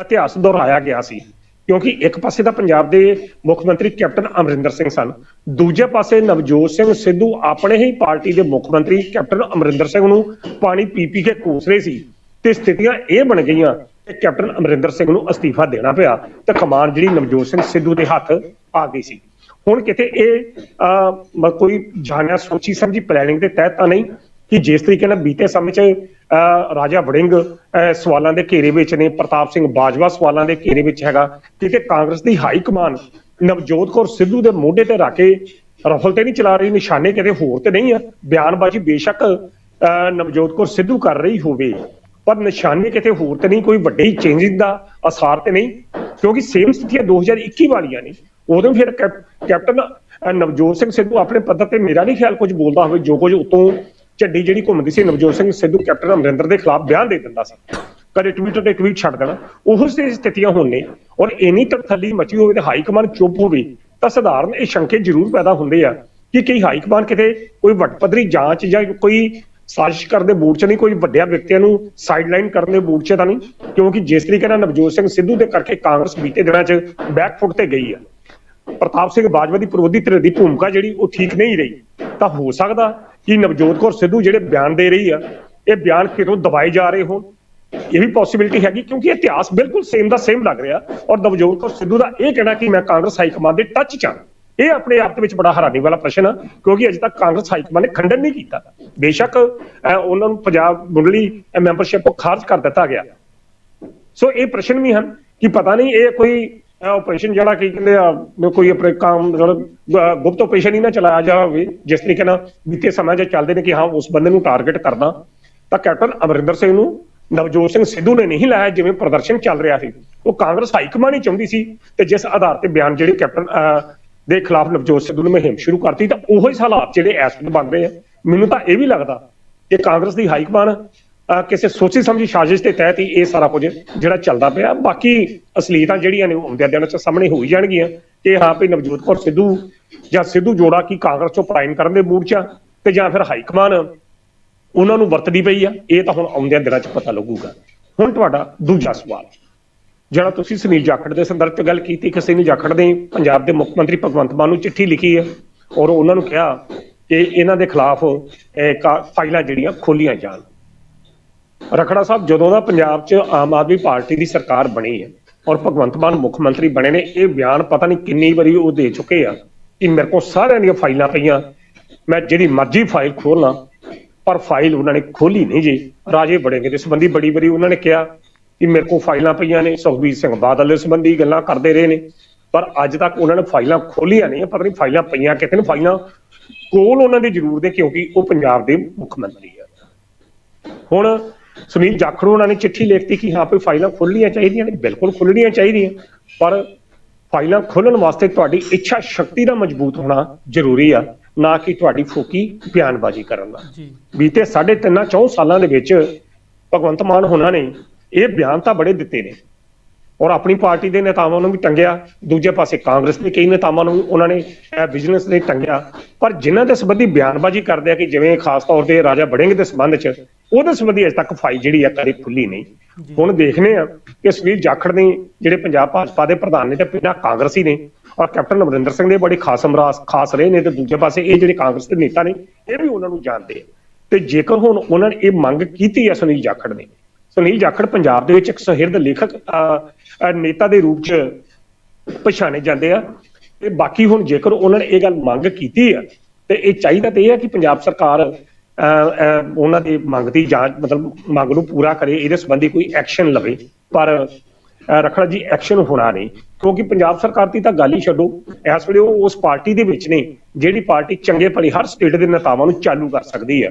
ਇਤਿਹਾਸ ਦੁਹਰਾਇਆ ਗਿਆ ਸੀ। ਕਿਉਂਕਿ ਇੱਕ ਪਾਸੇ ਤਾਂ ਪੰਜਾਬ ਦੇ ਮੁੱਖ ਮੰਤਰੀ ਕੈਪਟਨ ਅਮਰਿੰਦਰ ਸਿੰਘ ਸਨ ਦੂਜੇ ਪਾਸੇ ਨਵਜੋਤ ਸਿੰਘ ਸਿੱਧੂ ਆਪਣੇ ਹੀ ਪਾਰਟੀ ਦੇ ਮੁੱਖ ਮੰਤਰੀ ਕੈਪਟਨ ਅਮਰਿੰਦਰ ਸਿੰਘ ਨੂੰ ਪਾਣੀ ਪੀ ਪੀ ਕੇ ਕੋਸ ਰਹੇ ਸੀ ਤੇ ਸਥਿਤੀਆਂ ਇਹ ਬਣ ਗਈਆਂ ਕਿ ਕੈਪਟਨ ਅਮਰਿੰਦਰ ਸਿੰਘ ਨੂੰ ਅਸਤੀਫਾ ਦੇਣਾ ਪਿਆ ਤੇ ਕਮਾਨ ਜਿਹੜੀ ਨਵਜੋਤ ਸਿੰਘ ਸਿੱਧੂ ਦੇ ਹੱਥ ਆ ਗਈ ਸੀ। ਹੁਣ ਕਿਤੇ ਇਹ ਅਹ, ਮ- ਕੋਈ ਜਾਣਿਆ ਸੋਚੀ ਸਮਝੀ ਪਲੈਨਿੰਗ ਦੇ ਤਹਿਤ ਤਾਂ ਨਹੀਂ ਕਿ ਜਿਸ ਤਰੀਕੇ ਨਾਲ ਬੀਤੇ ਸਮੇਂ 'ਚ ਅਹ, ਰਾਜਾ ਵੜਿੰਗ ਅਹ, ਸਵਾਲਾਂ ਦੇ ਘੇਰੇ ਵਿੱਚ ਨੇ ਪ੍ਰਤਾਪ ਸਿੰਘ ਬਾਜਵਾ ਸਵਾਲਾਂ ਦੇ ਘੇਰੇ ਵਿੱਚ ਹੈਗਾ ਕਿਉਂਕਿ ਕਾਂਗਰਸ ਦੀ ਹਾਈ ਕਮਾਨ ਨਵਜੋਤ ਕੌਰ ਸਿੱਧੂ ਦੇ ਮੋਢੇ ਤੇ ਰੱਖ ਕੇ ਰਫਲ ਤੇ ਨਹੀਂ ਚਲਾ ਰਹੀ ਨਿਸ਼ਾਨੇ ਕਿਤੇ ਹੋਰ ਤੇ ਨਹੀਂ ਆ ਬਿਆਨਬਾਜ਼ੀ ਬੇਸ਼ੱਕ ਅਹ, ਨਵਜੋਤ ਕੌਰ ਸਿੱਧੂ ਕਰ ਰਹੀ ਹੋਵੇ ਪਰ ਨਿਸ਼ਾਨੇ ਕਿਤੇ ਹੋਰ ਤੇ ਨਹੀਂ ਕੋਈ ਵੱਡੇ ਚੇਂਜਿੰਗ ਦਾ ਅਸਾਰ ਤੇ ਨਹੀਂ ਕਿਉਂਕਿ ਸੇਮ ਸਥਿਤੀਆਂ 2021 ਵਾਲੀਆਂ ਨੇ ਉਦੋਂ ਫਿਰ ਕੈਪ- ਕੈਪਟਨ ਨਵਜੋਤ ਸਿੰਘ ਸਿੱਧੂ ਆਪਣੇ ਪੱਧਰ ਤੇ ਮੇਰਾ ਨਹੀਂ ਖਿਆਲ ਕੁਝ ਬੋਲਦਾ ਹੋਵੇ ਜੋ ਕੁਝ ਉਤੋਂ ਝੱਡੀ ਜਿਹੜੀ ਘੁੰਮਦੀ ਸੀ ਨਵਜੋਤ ਸਿੰਘ ਸਿੱਧੂ ਕੈਪਟਨ ਅਮਰਿੰਦਰ ਦੇ ਖਿਲਾਫ ਬਿਆਨ ਦੇ ਦਿੰਦਾ ਸੀ। ਕਦੇ ਟਵਿੱਟਰ ਤੇ ਟਵੀਟ ਛੱਡ ਦੇਣਾ। ਉਹ ਜਿਹੀ ਸਥਿਤੀਆਂ ਹੋਣ ਨੇ ਔਰ ਇੰਨੀ ਤੜਥੱਲੀ ਮਚੀ ਹੋਵੇ ਤੇ ਹਾਈ ਕਮਾਂਡ ਚੁੱਪ ਹੋਵੇ ਤਾਂ ਸਧਾਰਨ ਇਹ ਸ਼ੰਕੇ ਜ਼ਰੂਰ ਪੈਦਾ ਹੁੰਦੇ ਆ ਕਿ ਕਈ ਹਾਈ ਕਮਾਂਡ ਕਿਤੇ ਕੋਈ ਵੱਡ ਪੱਧਰੀ ਜਾਂਚ ਜਾਂ ਕੋਈ ਸਾਜ਼ਿਸ਼ ਕਰਨ ਦੇ ਮੂਡ 'ਚ ਨਹੀਂ, ਕੋਈ ਵੱਡਿਆਂ ਵਿਅਕਤੀਆਂ ਨੂੰ ਸਾਈਡਲਾਈਨ ਕਰਨ ਦੇ ਬੂਟ 'ਚ ਤਾਂ ਨਹੀਂ, ਕਿਉਂਕਿ ਜਿਸ ਤਰੀਕੇ ਨਾਲ ਨਵਜੋਤ ਸਿੰਘ ਸਿੱਧੂ ਦੇ ਕਰਕੇ ਕਾਂਗਰਸ ਬੀਤੇ ਦਿਨਾਂ 'ਚ ਬੈਕਫੁੱਟ ਤੇ ਗਈ ਆ। ਪ੍ਰਤਾਪ ਸਿੰਘ ਬਾਜਵਾ ਦੀ ਵਿਰੋਧੀ ਧਿਰ ਦੀ ਭੂਮਿਕਾ ਜਿਹੜੀ ਉਹ ਠੀਕ ਨਹੀਂ ਰਹੀ। ਤਾਂ ਹੋ ਸਕਦਾ ਕਿ ਨਵਜੋਤ ਕੌਰ ਸਿੱਧੂ ਜਿਹੜੇ ਬਿਆਨ ਦੇ ਰਹੀ ਆ, ਇਹ ਬਿਆਨ ਕਿਤੋਂ ਦਬਾਏ ਜਾ ਰਹੇ ਹੋਣ? ਇਹ ਵੀ ਪੋਸਿਬਿਲਿਟੀ ਹੈਗੀ ਕਿਉਂਕਿ ਇਤਿਹਾਸ ਬਿਲਕੁਲ ਸੇਮ ਦਾ ਸੇਮ ਲੱਗ ਰਿਹਾ ਔਰ ਨਵਜੋਤ ਕੌਰ ਸਿੱਧੂ ਦਾ ਇਹ ਕਹਿਣਾ ਕਿ ਮੈਂ ਕਾਂਗਰਸ ਹਾਈ ਕਮਾਂਡ ਦੇ ਟੱਚ 'ਚ ਹਾਂ। ਇਹ ਆਪਣੇ ਆਪ ਦੇ ਵਿੱਚ ਬੜਾ ਹੈਰਾਨੀ ਵਾਲਾ ਪ੍ਰਸ਼ਨ ਆ, ਕਿਉਂਕਿ ਅਜੇ ਤੱਕ ਕਾਂਗਰਸ ਹਾਈ ਕਮਾਂਡ ਨੇ ਖੰਡਨ ਨਹੀਂ ਕੀਤਾ। ਬੇਸ਼ੱਕ ਉਹਨਾਂ ਨੂੰ ਪੰਜਾਬ ਮੁੰਡਲੀ ਮੈਂਬਰਸ਼ਿਪ ਤੋਂ ਖਾਰਜ ਕਰ ਦਿੱਤਾ ਗਿਆ। ਸੋ ਇਹ ਪ੍ਰਸ਼ਨ ਵੀ ਹਨ ਕਿ ਪਤਾ ਨਹੀਂ, ਇਹ ਕੋਈ ਆਪਰੇਸ਼ਨ ਜਿਹੜਾ ਕੀ ਕਹਿੰਦੇ ਆ ਕੋਈ ਆਪਣੇ ਕੰਮ ਜਿਹੜਾ ਗੁਪਤ ਆਪਰੇਸ਼ਨ ਹੀ ਨਾ ਚਲਾਇਆ ਜਾਵੇ ਜਿਸ ਤਰੀਕੇ ਨਾਲ ਬੀਤੇ ਸਮਾਂ 'ਚ ਚੱਲਦੇ ਨੇ ਕਿ ਹਾਂ ਉਸ ਬੰਦੇ ਨੂੰ ਟਾਰਗੇਟ ਕਰਦਾ। ਤਾਂ ਕੈਪਟਨ ਅਮਰਿੰਦਰ ਸਿੰਘ ਨੂੰ ਨਵਜੋਤ ਸਿੰਘ ਸਿੱਧੂ ਨੇ ਨਹੀਂ ਲਾਇਆ ਜਿਵੇਂ ਪ੍ਰਦਰਸ਼ਨ ਚੱਲ ਰਿਹਾ ਸੀ। ਉਹ ਕਾਂਗਰਸ ਹਾਈ ਕਮਾਂਡ ਹੀ ਚਾਹੁੰਦੀ ਸੀ ਤੇ ਜਿਸ ਆਧਾਰ ਤੇ ਬਿਆਨ ਜਿਹੜੇ ਕੈਪਟਨ ਅਹ, ਦੇ ਖਿਲਾਫ ਨਵਜੋਤ ਸਿੱਧੂ ਨੇ ਮੁਹਿੰਮ ਸ਼ੁਰੂ ਕਰਤੀ ਤਾਂ ਉਹੋ ਹੀ ਹਾਲਾਤ ਜਿਹੜੇ ਇਸ ਵਕਤ ਬਣ ਰਹੇ ਆ। ਮੈਨੂੰ ਤਾਂ ਇਹ ਵੀ ਲੱਗਦਾ ਕਿ ਕਾਂਗਰਸ ਦੀ ਹਾਈ ਕਮਾਂਡ ਕਿਸੇ ਸੋਚੀ ਸਮਝੀ ਸਾਜ਼ਿਸ਼ ਦੇ ਤਹਿਤ ਹੀ ਇਹ ਸਾਰਾ ਕੁਝ ਜਿਹੜਾ ਚੱਲਦਾ ਪਿਆ। ਬਾਕੀ ਅਸਲੀਤਾਂ ਜਿਹੜੀਆਂ ਨੇ ਉਹ ਆਉਂਦੇ ਦਿਨਾਂ ਚ ਸਾਹਮਣੇ ਹੋਈ ਜਾਣਗੀਆਂ। ਕਿ ਹਾਂ ਭਈ ਨਵਜੋਤ ਕੌਰ ਸਿੱਧੂ ਜਾਂ ਸਿੱਧੂ ਜੋੜਾ ਕੀ ਕਾਂਗਰਸ ਚੋਂ ਪਲਾਇਨ ਕਰਨ ਦੇ ਮੂਡ ਚ ਤੇ ਜਾਂ ਫਿਰ ਹਾਈ ਕਮਾਨ ਉਹਨਾਂ ਨੂੰ ਵਰਤਦੀ ਪਈ ਆ, ਇਹ ਤਾਂ ਹੁਣ ਆਉਂਦਿਆਂ ਦਿਨਾਂ ਚ ਪਤਾ ਲੱਗੂਗਾ। ਹੁਣ ਤੁਹਾਡਾ ਦੂਜਾ ਸਵਾਲ। ਜਿਹੜਾ ਤੁਸੀਂ ਸੁਨੀਲ ਜਾਖੜ ਦੇ ਸੰਦਰਭ ਚ ਗੱਲ ਕੀਤੀ ਕਿ ਸੁਨੀਲ ਜਾਖੜ ਨੇ ਪੰਜਾਬ ਦੇ ਮੁੱਖ ਮੰਤਰੀ ਭਗਵੰਤ ਮਾਨ ਨੂੰ ਚਿੱਠੀ ਲਿਖੀ ਹੈ ਔਰ ਉਹਨਾਂ ਨੂੰ ਕਿਹਾ ਕਿ ਇਹਨਾਂ ਦੇ ਖਿਲਾਫ ਫਾਈਲਾਂ ਜਿਹੜੀਆਂ ਖੋਲੀਆਂ ਜਾਣ। ਰਖੜਾ ਸਾਹਿਬ, ਜਦੋਂ ਦਾ ਪੰਜਾਬ 'ਚ ਆਮ ਆਦਮੀ ਪਾਰਟੀ ਦੀ ਸਰਕਾਰ ਬਣੀ ਹੈ ਔਰ ਭਗਵੰਤ ਮਾਨ ਮੁੱਖ ਮੰਤਰੀ ਬਣੇ ਨੇ, ਇਹ ਬਿਆਨ ਪਤਾ ਨਹੀਂ ਕਿੰਨੀ ਵਾਰੀ ਉਹ ਦੇ ਚੁੱਕੇ ਆ ਕਿ ਮੇਰੇ ਕੋਲ ਸਾਰਿਆਂ ਦੀਆਂ ਫਾਈਲਾਂ ਪਈਆਂ, ਮੈਂ ਜਿਹੜੀ ਮਰਜ਼ੀ ਫਾਈਲ ਖੋਲਾਂ ਪਰ ਫਾਈਲ ਉਹਨਾਂ ਨੇ ਖੋਲੀ ਨਹੀਂ ਜੀ। ਰਾਜੇ ਬੜੇਗੇ ਦੇ ਸੰਬੰਧੀ ਬੜੀ ਬੜੀ ਉਹਨਾਂ ਨੇ ਕਿਹਾ ਕਿ ਮੇਰੇ ਕੋਲ ਫਾਈਲਾਂ ਪਈਆਂ ਨੇ, ਸੁਖਬੀਰ ਸਿੰਘ ਬਾਦਲ ਦੇ ਸੰਬੰਧੀ ਗੱਲਾਂ ਕਰਦੇ ਰਹੇ ਨੇ, ਪਰ ਅੱਜ ਤੱਕ ਉਹਨਾਂ ਨੇ ਫਾਈਲਾਂ ਖੋਲੀਆਂ ਨਹੀਂ, ਪਤਾ ਨਹੀਂ ਫਾਈਲਾਂ ਪਈਆਂ ਕਿਤੇ ਨੇ, ਫਾਈਲਾਂ ਕੋਲ ਉਹਨਾਂ ਦੀ ਜ਼ਰੂਰ ਨੇ ਕਿਉਂਕਿ ਉਹ ਪੰਜਾਬ ਦੇ ਮੁੱਖ ਮੰਤਰੀ ਆ। ਹੁਣ ਸੁਨੀਲ ਜਾਖੜੂ ਉਹਨਾਂ ਨੇ ਚਿੱਠੀ ਲਿਖਤੀ ਕਿ ਹਾਂ ਵੀ ਫਾਈਲਾਂ ਖੁੱਲਣੀਆਂ ਚਾਹੀਦੀਆਂ ਨੇ ਬਿਲਕੁਲ ਖੁੱਲਣੀਆਂ ਚਾਹੀਦੀਆਂ ਪਰ ਫਾਈਲਾਂ ਖੋਲਣ ਵਾਸਤੇ ਤੁਹਾਡੀ ਇੱਛਾ ਸ਼ਕਤੀ ਦਾ ਮਜ਼ਬੂਤ ਹੋਣਾ ਜ਼ਰੂਰੀ ਆ ਨਾ ਕਿ ਤੁਹਾਡੀ ਫੋਕੀ ਬਿਆਨਬਾਜ਼ੀ ਕਰਨ ਦਾ ਜੀ ਬੀਤੇ ਸਾਢੇ ਤਿੰਨਾਂ ਚੌਂ ਸਾਲਾਂ ਦੇ ਵਿੱਚ ਭਗਵੰਤ ਮਾਨ ਹੋਣਾ ਨੇ ਇਹ ਬਿਆਨ ਤਾਂ ਬੜੇ ਦਿੱਤੇ ਨੇ ਔਰ ਆਪਣੀ ਪਾਰਟੀ ਦੇ ਨੇਤਾਵਾਂ ਨੂੰ ਵੀ ਟੰਗਿਆ ਦੂਜੇ ਪਾਸੇ ਕਾਂਗਰਸ ਦੇ ਕਈ ਨੇਤਾਵਾਂ ਨੂੰ ਵੀ ਉਹਨਾਂ ਨੇ ਬਿਜ਼ਨਸ ਦੇ ਟੰਗਿਆ ਪਰ ਜਿਨ੍ਹਾਂ ਦੇ ਸੰਬੰਧੀ ਬਿਆਨਬਾਜ਼ੀ ਕਰਦੇ ਆ ਕਿ ਜਿਵੇਂ ਖਾਸ ਤੌਰ ਤੇ ਰਾਜਾ ਬੜਿੰਗ ਦੇ ਸੰਬੰਧ 'ਚ ਉਹਦੇ ਸੰਬੰਧੀ ਅਜੇ ਤੱਕ ਫਾਈਲ ਜਿਹੜੀ ਆ ਕਦੇ ਖੁੱਲੀ ਨਹੀਂ। ਹੁਣ ਦੇਖਨੇ ਆ ਕਿ ਸੁਨੀਲ ਜਾਖੜ ਨੇ ਜਿਹੜੇ ਪੰਜਾਬ ਭਾਜਪਾ ਦੇ ਪ੍ਰਧਾਨ ਨੇ ਤੇ ਪਿੰਡਾ ਕਾਂਗਰਸੀ ਨੇ ਔਰ ਕੈਪਟਨ ਅਮਰਿੰਦਰ ਸਿੰਘ ਦੇ ਬੜੇ ਖਾਸ ਅਮਰਾਸ ਖਾਸ ਰਹੇ ਨੇ ਤੇ ਦੂਜੇ ਪਾਸੇ ਇਹ ਜਿਹੜੇ ਕਾਂਗਰਸ ਦੇ ਨੇਤਾ ਨੇ ਇਹ ਵੀ ਉਹਨਾਂ ਨੂੰ ਜਾਣਦੇ ਆ। ਤੇ ਜੇਕਰ ਹੁਣ ਉਹਨਾਂ ਨੇ ਇਹ ਮੰਗ ਕੀਤੀ ਹੈ ਸੁਨੀਲ ਜਾਖੜ ਨੇ ਸੁਨੀਲ ਜਾਖੜ ਪੰਜਾਬ ਦੇ ਵਿੱਚ ਇੱਕ ਸੁਹਿਰਦ ਲੇਖਕ ਨੇਤਾ ਦੇ ਰੂਪ 'ਚ ਪਛਾਣੇ ਜਾਂਦੇ ਆ। ਤੇ ਬਾਕੀ ਹੁਣ ਜੇਕਰ ਉਹਨਾਂ ਨੇ ਇਹ ਗੱਲ ਮੰਗ ਕੀਤੀ ਆ ਤੇ ਇਹ ਚਾਹੀਦਾ ਤੇ ਇਹ ਆ ਕਿ ਪੰਜਾਬ ਸਰਕਾਰ ਉਹਨਾਂ ਦੀ ਮੰਗ ਦੀ ਜਾਂਚ ਮਤਲਬ ਮੰਗ ਨੂੰ ਪੂਰਾ ਕਰੇ ਇਹਦੇ ਸੰਬੰਧੀ ਕੋਈ ਐਕਸ਼ਨ ਲਵੇ। ਪਰ ਅਹ, ਰਖੜਾ ਜੀ ਐਕਸ਼ਨ ਹੋਣਾ ਨਹੀਂ। ਕਿਉਂਕਿ ਪੰਜਾਬ ਸਰਕਾਰ ਦੀ ਤਾਂ ਗੱਲ ਹੀ ਛੱਡੋ ਇਸ ਵੇਲੇ ਉਹ ਉਸ ਪਾਰਟੀ ਦੇ ਵਿੱਚ ਨੇ ਜਿਹੜੀ ਪਾਰਟੀ ਚੰਗੇ ਭਲੀ ਹਰ ਸਟੇਟ ਦੇ ਨੇਤਾਵਾਂ ਨੂੰ ਚਾਲੂ ਕਰ ਸਕਦੀ ਹੈ।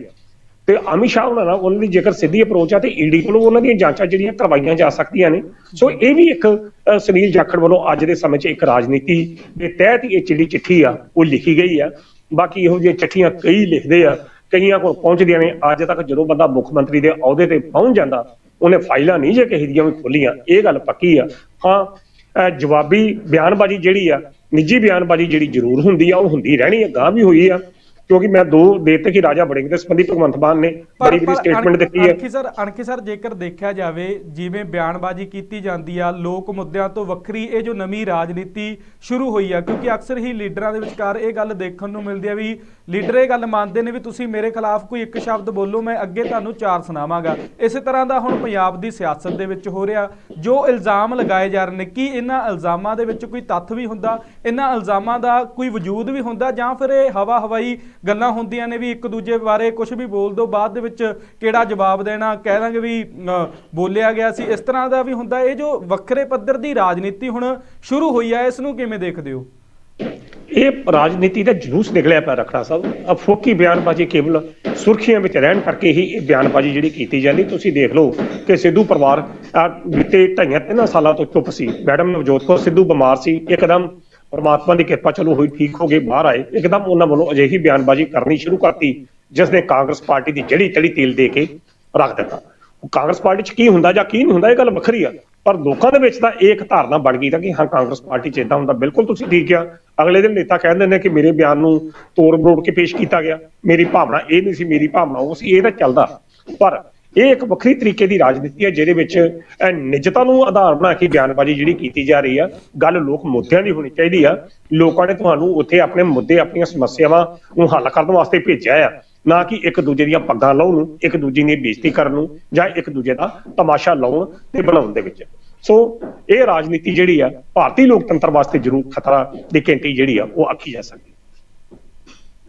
ਤੇ ਅਮਿਤ ਸ਼ਾਹ ਉਹਨਾਂ ਨਾਲ ਉਹਨਾਂ ਦੀ ਜੇਕਰ ਸਿੱਧੀ ਅਪਰੋਚ ਆ ਤੇ ਈਡੀ ਕੋਲੋਂ ਉਹਨਾਂ ਦੀਆਂ ਜਾਂਚਾਂ ਜਿਹੜੀਆਂ ਕਰਵਾਈਆਂ ਜਾ ਸਕਦੀਆਂ ਨੇ। ਸੋ ਇਹ ਵੀ ਇੱਕ ਸੁਨੀਲ ਜਾਖੜ ਵੱਲੋਂ ਅੱਜ ਦੇ ਸਮੇਂ 'ਚ ਇੱਕ ਰਾਜਨੀਤੀ ਦੇ ਤਹਿਤ ਹੀ ਇਹ ਜਿਹੜੀ ਚਿੱਠੀ ਆ ਉਹ ਲਿਖੀ ਗਈ ਆ। ਬਾਕੀ ਇਹੋ ਜਿਹੀਆਂ ਚਿੱਠੀਆਂ ਕਈ ਲਿਖਦੇ ਆ। ਕਈਆਂ ਕੋਲ ਪਹੁੰਚਦੀਆਂ ਨੇ, ਅੱਜ ਤੱਕ ਜਦੋਂ ਬੰਦਾ ਮੁੱਖ ਮੰਤਰੀ ਦੇ ਅਹੁਦੇ ਤੇ ਪਹੁੰਚ ਜਾਂਦਾ, ਉਹਨੇ ਫਾਈਲਾਂ ਨਹੀਂ ਜੇ ਕਿਸੇ ਦੀਆਂ ਵੀ ਖੋਲੀਆਂ, ਇਹ ਗੱਲ ਪੱਕੀ ਆ। ਹਾਂ ਜਵਾਬੀ ਬਿਆਨਬਾਜ਼ੀ ਜਿਹੜੀ ਆ, ਨਿੱਜੀ ਬਿਆਨਬਾਜ਼ੀ ਜਿਹੜੀ ਜ਼ਰੂਰ ਹੁੰਦੀ ਆ, ਉਹ ਹੁੰਦੀ ਰਹਿਣੀ ਆ ਗਾਂ ਵੀ ਹੋਈ ਆ। ਕਿਉਂਕਿ ਮੈਂ ਦੋ ਦੇ ਤੱਕ ਹੀ ਰਾਜਾ ਬੜਿੰਗ ਦੇ ਸੰਬੰਧੀ ਭਗਵੰਤ ਮਾਨ ਨੇ ਬੜੀ ਬੜੀ ਸਟੇਟਮੈਂਟ ਦਿੱਤੀ ਹੈ। ਅਣਖੀ ਸਰ ਅਣਖੀ ਸਰ ਜੇਕਰ ਦੇਖਿਆ ਜਾਵੇ ਜਿਵੇਂ ਬਿਆਨਬਾਜ਼ੀ ਕੀਤੀ ਜਾਂਦੀ ਆ ਲੋਕ ਮੁੱਦਿਆਂ ਤੋਂ ਵੱਖਰੀ ਇਹ ਜੋ ਨਵੀਂ ਰਾਜਨੀਤੀ ਸ਼ੁਰੂ ਹੋਈ ਆ ਕਿਉਂਕਿ ਅਕਸਰ ਹੀ ਲੀਡਰਾਂ ਦੇ ਵਿਚਕਾਰ ਇਹ ਗੱਲ ਦੇਖਣ ਨੂੰ ਮਿਲਦੀ ਆ ਵੀ ਲੀਡਰ ਇਹ ਗੱਲ ਮੰਨਦੇ ਨੇ ਵੀ ਤੁਸੀਂ ਮੇਰੇ ਖਿਲਾਫ ਕੋਈ ਇੱਕ ਸ਼ਬਦ ਬੋਲੋ ਮੈਂ ਅੱਗੇ ਤੁਹਾਨੂੰ ਚਾਰ ਸੁਣਾਵਾਂਗਾ। ਇਸੇ ਤਰ੍ਹਾਂ ਦਾ ਹੁਣ ਪੰਜਾਬ ਦੀ ਸਿਆਸਤ ਦੇ ਵਿੱਚ ਹੋ ਰਿਹਾ। ਜੋ ਇਲਜ਼ਾਮ ਲਗਾਏ ਜਾ ਰਹੇ ਨੇ ਕੀ ਇਹਨਾਂ ਇਲਜ਼ਾਮਾਂ ਦੇ ਵਿੱਚ ਕੋਈ ਤੱਥ ਵੀ ਹੁੰਦਾ? ਇਹਨਾਂ ਇਲਜ਼ਾਮਾਂ ਦਾ ਕੋਈ ਵਜੂਦ ਵੀ ਹੁੰਦਾ ਜਾਂ ਫਿਰ ਇਹ ਹਵਾ ਹਵਾਈ ਗੱਲਾਂ ਹੁੰਦੀਆਂ ਨੇ ਵੀ ਇੱਕ ਦੂਜੇ ਬਾਰੇ ਕੁਝ ਵੀ ਬੋਲ ਦੋ, ਬਾਅਦ ਦੇ ਵਿੱਚ ਕਿਹੜਾ ਜਵਾਬ ਦੇਣਾ, ਕਹਿ ਦਾਂਗੇ ਵੀ ਬੋਲਿਆ ਗਿਆ ਸੀ। ਇਸ ਤਰ੍ਹਾਂ ਦਾ ਵੀ ਹੁੰਦਾ। ਇਹ ਜੋ ਵੱਖਰੇ ਪੱਧਰ ਦੀ ਰਾਜਨੀਤੀ ਹੁਣ ਸ਼ੁਰੂ ਹੋਈ ਹੈ ਇਸ ਨੂੰ ਕਿਵੇਂ ਦੇਖਦੇ ਹੋ? ਇਹ ਰਾਜਨੀਤੀ ਦਾ ਜਲੂਸ ਨਿਕਲਿਆ ਪਿਆ, ਰਖੜਾ ਸਾਹਿਬ। ਅਫੋਕੀ ਬਿਆਨਬਾਜ਼ੀ ਕੇਵਲ ਸੁਰਖੀਆਂ ਵਿੱਚ ਰਹਿਣ ਕਰਕੇ ਹੀ ਇਹ ਬਿਆਨਬਾਜ਼ੀ ਜਿਹੜੀ ਕੀਤੀ ਜਾਂਦੀ। ਤੁਸੀਂ ਦੇਖ ਲਓ ਕਿ ਸਿੱਧੂ ਪਰਿਵਾਰ ਬੀਤੇ ਢਾਈਆਂ ਤਿੰਨਾਂ ਸਾਲਾਂ ਤੋਂ ਚੁੱਪ ਸੀ। ਮੈਡਮ ਨਵਜੋਤ ਕੌਰ ਸਿੱਧੂ ਬਿਮਾਰ ਸੀ। ਇੱਕਦਮ ਪਰਮਾਤਮਾ ਦੀ ਕਿਰਪਾ ਚਲੋ ਹੋਈ, ਠੀਕ ਹੋ ਗਏ ਬਾਹਰ ਆਏ। ਇੱਕਦਮ ਉਹਨਾਂ ਵੱਲੋਂ ਅਜਿਹੀ ਬਿਆਨਬਾਜ਼ੀ ਕਰਨੀ ਸ਼ੁਰੂ ਕਰਤੀ ਜਿਸ ਨੇ ਕਾਂਗਰਸ ਪਾਰਟੀ ਦੀ ਜੜੀ ਤੜੀ ਤੇਲ ਦੇ ਕੇ ਰੱਖ ਦਿੱਤਾ। ਕਾਂਗਰਸ ਪਾਰਟੀ 'ਚ ਕੀ ਹੁੰਦਾ ਜਾਂ ਕੀ ਨਹੀਂ ਹੁੰਦਾ, ਇਹ ਗੱਲ ਵੱਖਰੀ ਆ। ਪਰ ਲੋਕਾਂ ਦੇ ਵਿੱਚ ਤਾਂ ਇਹ ਇੱਕ ਧਾਰਨਾ ਬਣ ਗਈ ਤਾਂ ਕਿ ਹਾਂ, ਕਾਂਗਰਸ ਪਾਰਟੀ 'ਚ ਇਦਾਂ ਹੁੰਦਾ, ਬਿਲਕੁਲ ਤੁਸੀਂ ਠੀਕ ਆ ਅਗਲੇ ਦਿਨ ਨੇਤਾ ਕਹਿੰਦੇ ਨੇ ਕਿ ਮੇਰੇ ਬਿਆਨ ਨੂੰ ਤੋੜ ਮਰੋੜ ਕੇ ਪੇਸ਼ ਕੀਤਾ ਗਿਆ। ਮੇਰੀ ਭਾਵਨਾ ਇਹ ਨਹੀਂ ਸੀ, ਮੇਰੀ ਭਾਵਨਾ ਉਹ ਸੀ, ਇਹ ਤਾਂ ਚੱਲਦਾ। ਪਰ ਇਹ ਇੱਕ ਵੱਖਰੀ ਤਰੀਕੇ ਦੀ ਰਾਜਨੀਤੀ ਹੈ ਜਿਹਦੇ ਵਿੱਚ ਅਹ, ਨਿਜਤਾ ਨੂੰ ਆਧਾਰ ਬਣਾ ਕੇ ਬਿਆਨਬਾਜ਼ੀ ਜਿਹੜੀ ਕੀਤੀ ਜਾ ਰਹੀ ਆ ਗੱਲ ਲੋਕ ਮੁੱਦਿਆਂ ਦੀ ਹੋਣੀ ਚਾਹੀਦੀ ਆ। ਲੋਕਾਂ ਨੇ ਤੁਹਾਨੂੰ ਉੱਥੇ ਆਪਣੇ ਮੁੱਦੇ ਆਪਣੀਆਂ ਸਮੱਸਿਆਵਾਂ ਨੂੰ ਹੱਲ ਕਰਨ ਵਾਸਤੇ ਭੇਜਿਆ ਆ। ਨਾ ਕਿ ਇੱਕ ਦੂਜੇ ਦੀਆਂ ਪੱਗਾਂ ਲਾਉਣ ਨੂੰ ਇੱਕ ਦੂਜੇ ਦੀ ਬੇਇੱਜ਼ਤੀ ਕਰਨ ਨੂੰ ਜਾਂ ਇੱਕ ਦੂਜੇ ਦਾ ਤਮਾਸ਼ਾ ਲਾਉਣ ਤੇ ਬਣਾਉਣ ਦੇ ਵਿੱਚ। ਸੋ ਇਹ ਰਾਜਨੀਤੀ ਜਿਹੜੀ ਆ ਭਾਰਤੀ ਲੋਕਤੰਤਰ ਵਾਸਤੇ ਜ਼ਰੂਰ ਖਤਰਾ ਦੀ ਘੰਟੀ ਜਿਹੜੀ ਆ ਉਹ ਆਖੀ ਜਾ ਸਕਦੀ।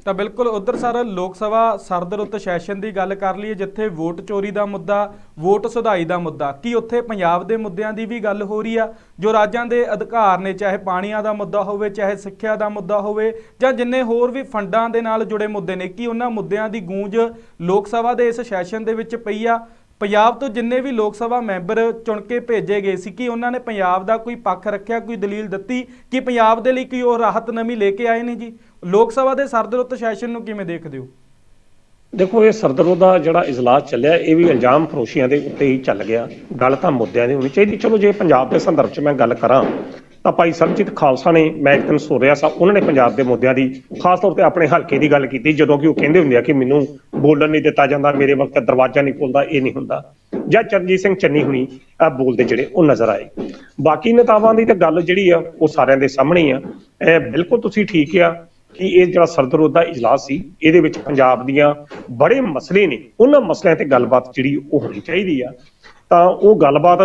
ਤਾਂ ਬਿਲਕੁਲ ਉਧਰ ਸਰ ਲੋਕ ਸਭਾ ਸਰਦਰੁੱਤ ਸੈਸ਼ਨ ਦੀ ਗੱਲ ਕਰ ਲਈਏ, ਜਿੱਥੇ ਵੋਟ ਚੋਰੀ ਦਾ ਮੁੱਦਾ, ਵੋਟ ਸੁਧਾਈ ਦਾ ਮੁੱਦਾ। ਕੀ ਉੱਥੇ ਪੰਜਾਬ ਦੇ ਮੁੱਦਿਆਂ ਦੀ ਵੀ ਗੱਲ ਹੋ ਰਹੀ ਆ? ਜੋ ਰਾਜਾਂ ਦੇ ਅਧਿਕਾਰ ਨੇ, ਚਾਹੇ ਪਾਣੀਆਂ ਦਾ ਮੁੱਦਾ ਹੋਵੇ, ਚਾਹੇ ਸਿੱਖਿਆ ਦਾ ਮੁੱਦਾ ਹੋਵੇ, ਜਾਂ ਜਿੰਨੇ ਹੋਰ ਵੀ ਫੰਡਾਂ ਦੇ ਨਾਲ ਜੁੜੇ ਮੁੱਦੇ ਨੇ, ਕੀ ਉਹਨਾਂ ਮੁੱਦਿਆਂ ਦੀ ਗੂੰਜ ਲੋਕ ਸਭਾ ਦੇ ਇਸ ਸੈਸ਼ਨ ਦੇ ਵਿੱਚ ਪਈ ਆ? ਪੰਜਾਬ ਤੋਂ ਜਿੰਨੇ ਵੀ ਲੋਕ ਸਭਾ ਮੈਂਬਰ ਚੁਣ ਕੇ ਭੇਜੇ ਗਏ ਸੀ, ਕਿ ਉਹਨਾਂ ਨੇ ਪੰਜਾਬ ਦਾ ਕੋਈ ਪੱਖ ਰੱਖਿਆ, ਕੋਈ ਦਲੀਲ ਦਿੱਤੀ, ਕਿ ਪੰਜਾਬ ਦੇ ਲਈ ਕੋਈ ਉਹ ਰਾਹਤ ਨਵੀਂ ਲੈ ਕੇ ਆਏ ਨੇ ਜੀ? ਲੋਕ ਸਭਾ ਦੇ ਸਰਦਰੁੱਤ ਸੈਸ਼ਨ ਨੂੰ ਕਿਵੇਂ ਦੇਖਦੇ ਹੋ? ਦੇਖੋ, ਇਹ ਸਰਦਰੋ ਦਾ ਜਿਹੜਾ ਇਜਲਾਸ ਚੱਲਿਆ, ਇਹ ਵੀ ਇਲਜ਼ਾਮ ਫਰੋਸ਼ੀਆਂ ਦੇ ਉੱਤੇ ਹੀ ਚੱਲ ਗਿਆ। ਗੱਲ ਤਾਂ ਮੁੱਦਿਆਂ ਦੀ ਹੋਣੀ ਚਾਹੀਦੀ। ਚਲੋ, ਜੇ ਪੰਜਾਬ ਦੇ ਸੰਦਰਭ 'ਚ ਮੈਂ ਗੱਲ ਕਰਾਂ, ਤਾਂ ਭਾਈ ਸਰਬਜੀਤ ਖਾਲਸਾ ਨੇ, ਮੈਂ ਇੱਕ ਦਿਨ ਸੁਣ ਰਿਹਾ ਸਾਂ, ਉਹਨਾਂ ਨੇ ਪੰਜਾਬ ਦੇ ਮੁੱਦਿਆਂ ਦੀ ਖਾਸ ਤੌਰ ਤੇ ਆਪਣੇ ਹਲਕੇ ਦੀ ਗੱਲ ਕੀਤੀ, ਜਦੋਂ ਕਿ ਉਹ ਕਹਿੰਦੇ ਹੁੰਦੇ ਆ ਕਿ ਮੈਨੂੰ ਬੋਲਣ ਨਹੀਂ ਦਿੱਤਾ ਜਾਂਦਾ, ਮੇਰੇ ਵਕਤ ਦਰਵਾਜ਼ਾ ਨਹੀਂ ਖੁੱਲਦਾ, ਇਹ ਨਹੀਂ ਹੁੰਦਾ। ਜਾਂ ਚਰਨਜੀਤ ਸਿੰਘ ਚੰਨੀ ਹੁਣੀ ਆ ਬੋਲਦੇ ਜਿਹੜੇ, ਉਹ ਨਜ਼ਰ ਆਏ। ਬਾਕੀ ਨੇਤਾਵਾਂ ਦੀ ਤਾਂ ਗੱਲ ਜਿਹੜੀ ਆ, ਉਹ ਸਾਰਿਆਂ ਦੇ ਸਾਹਮਣੇ ਆ। ਇਹ ਬਿਲਕੁਲ ਤੁਸੀਂ ਠੀਕ ਆ। ਕਿ ਇਹ ਜਿਹੜਾ ਸਰਦਰੋਦ ਦਾ ਇਜਲਾਸ ਸੀ, ਇਹਦੇ ਵਿੱਚ ਪੰਜਾਬ ਦੀਆਂ ਬੜੇ ਮਸਲੇ ਨੇ। ਉਹਨਾਂ ਮਸਲਿਆਂ ਤੇ ਗੱਲਬਾਤ ਜਿਹੜੀ ਉਹ ਹੋਣੀ ਚਾਹੀਦੀ ਆ। ਤਾਂ ਉਹ ਗੱਲਬਾਤ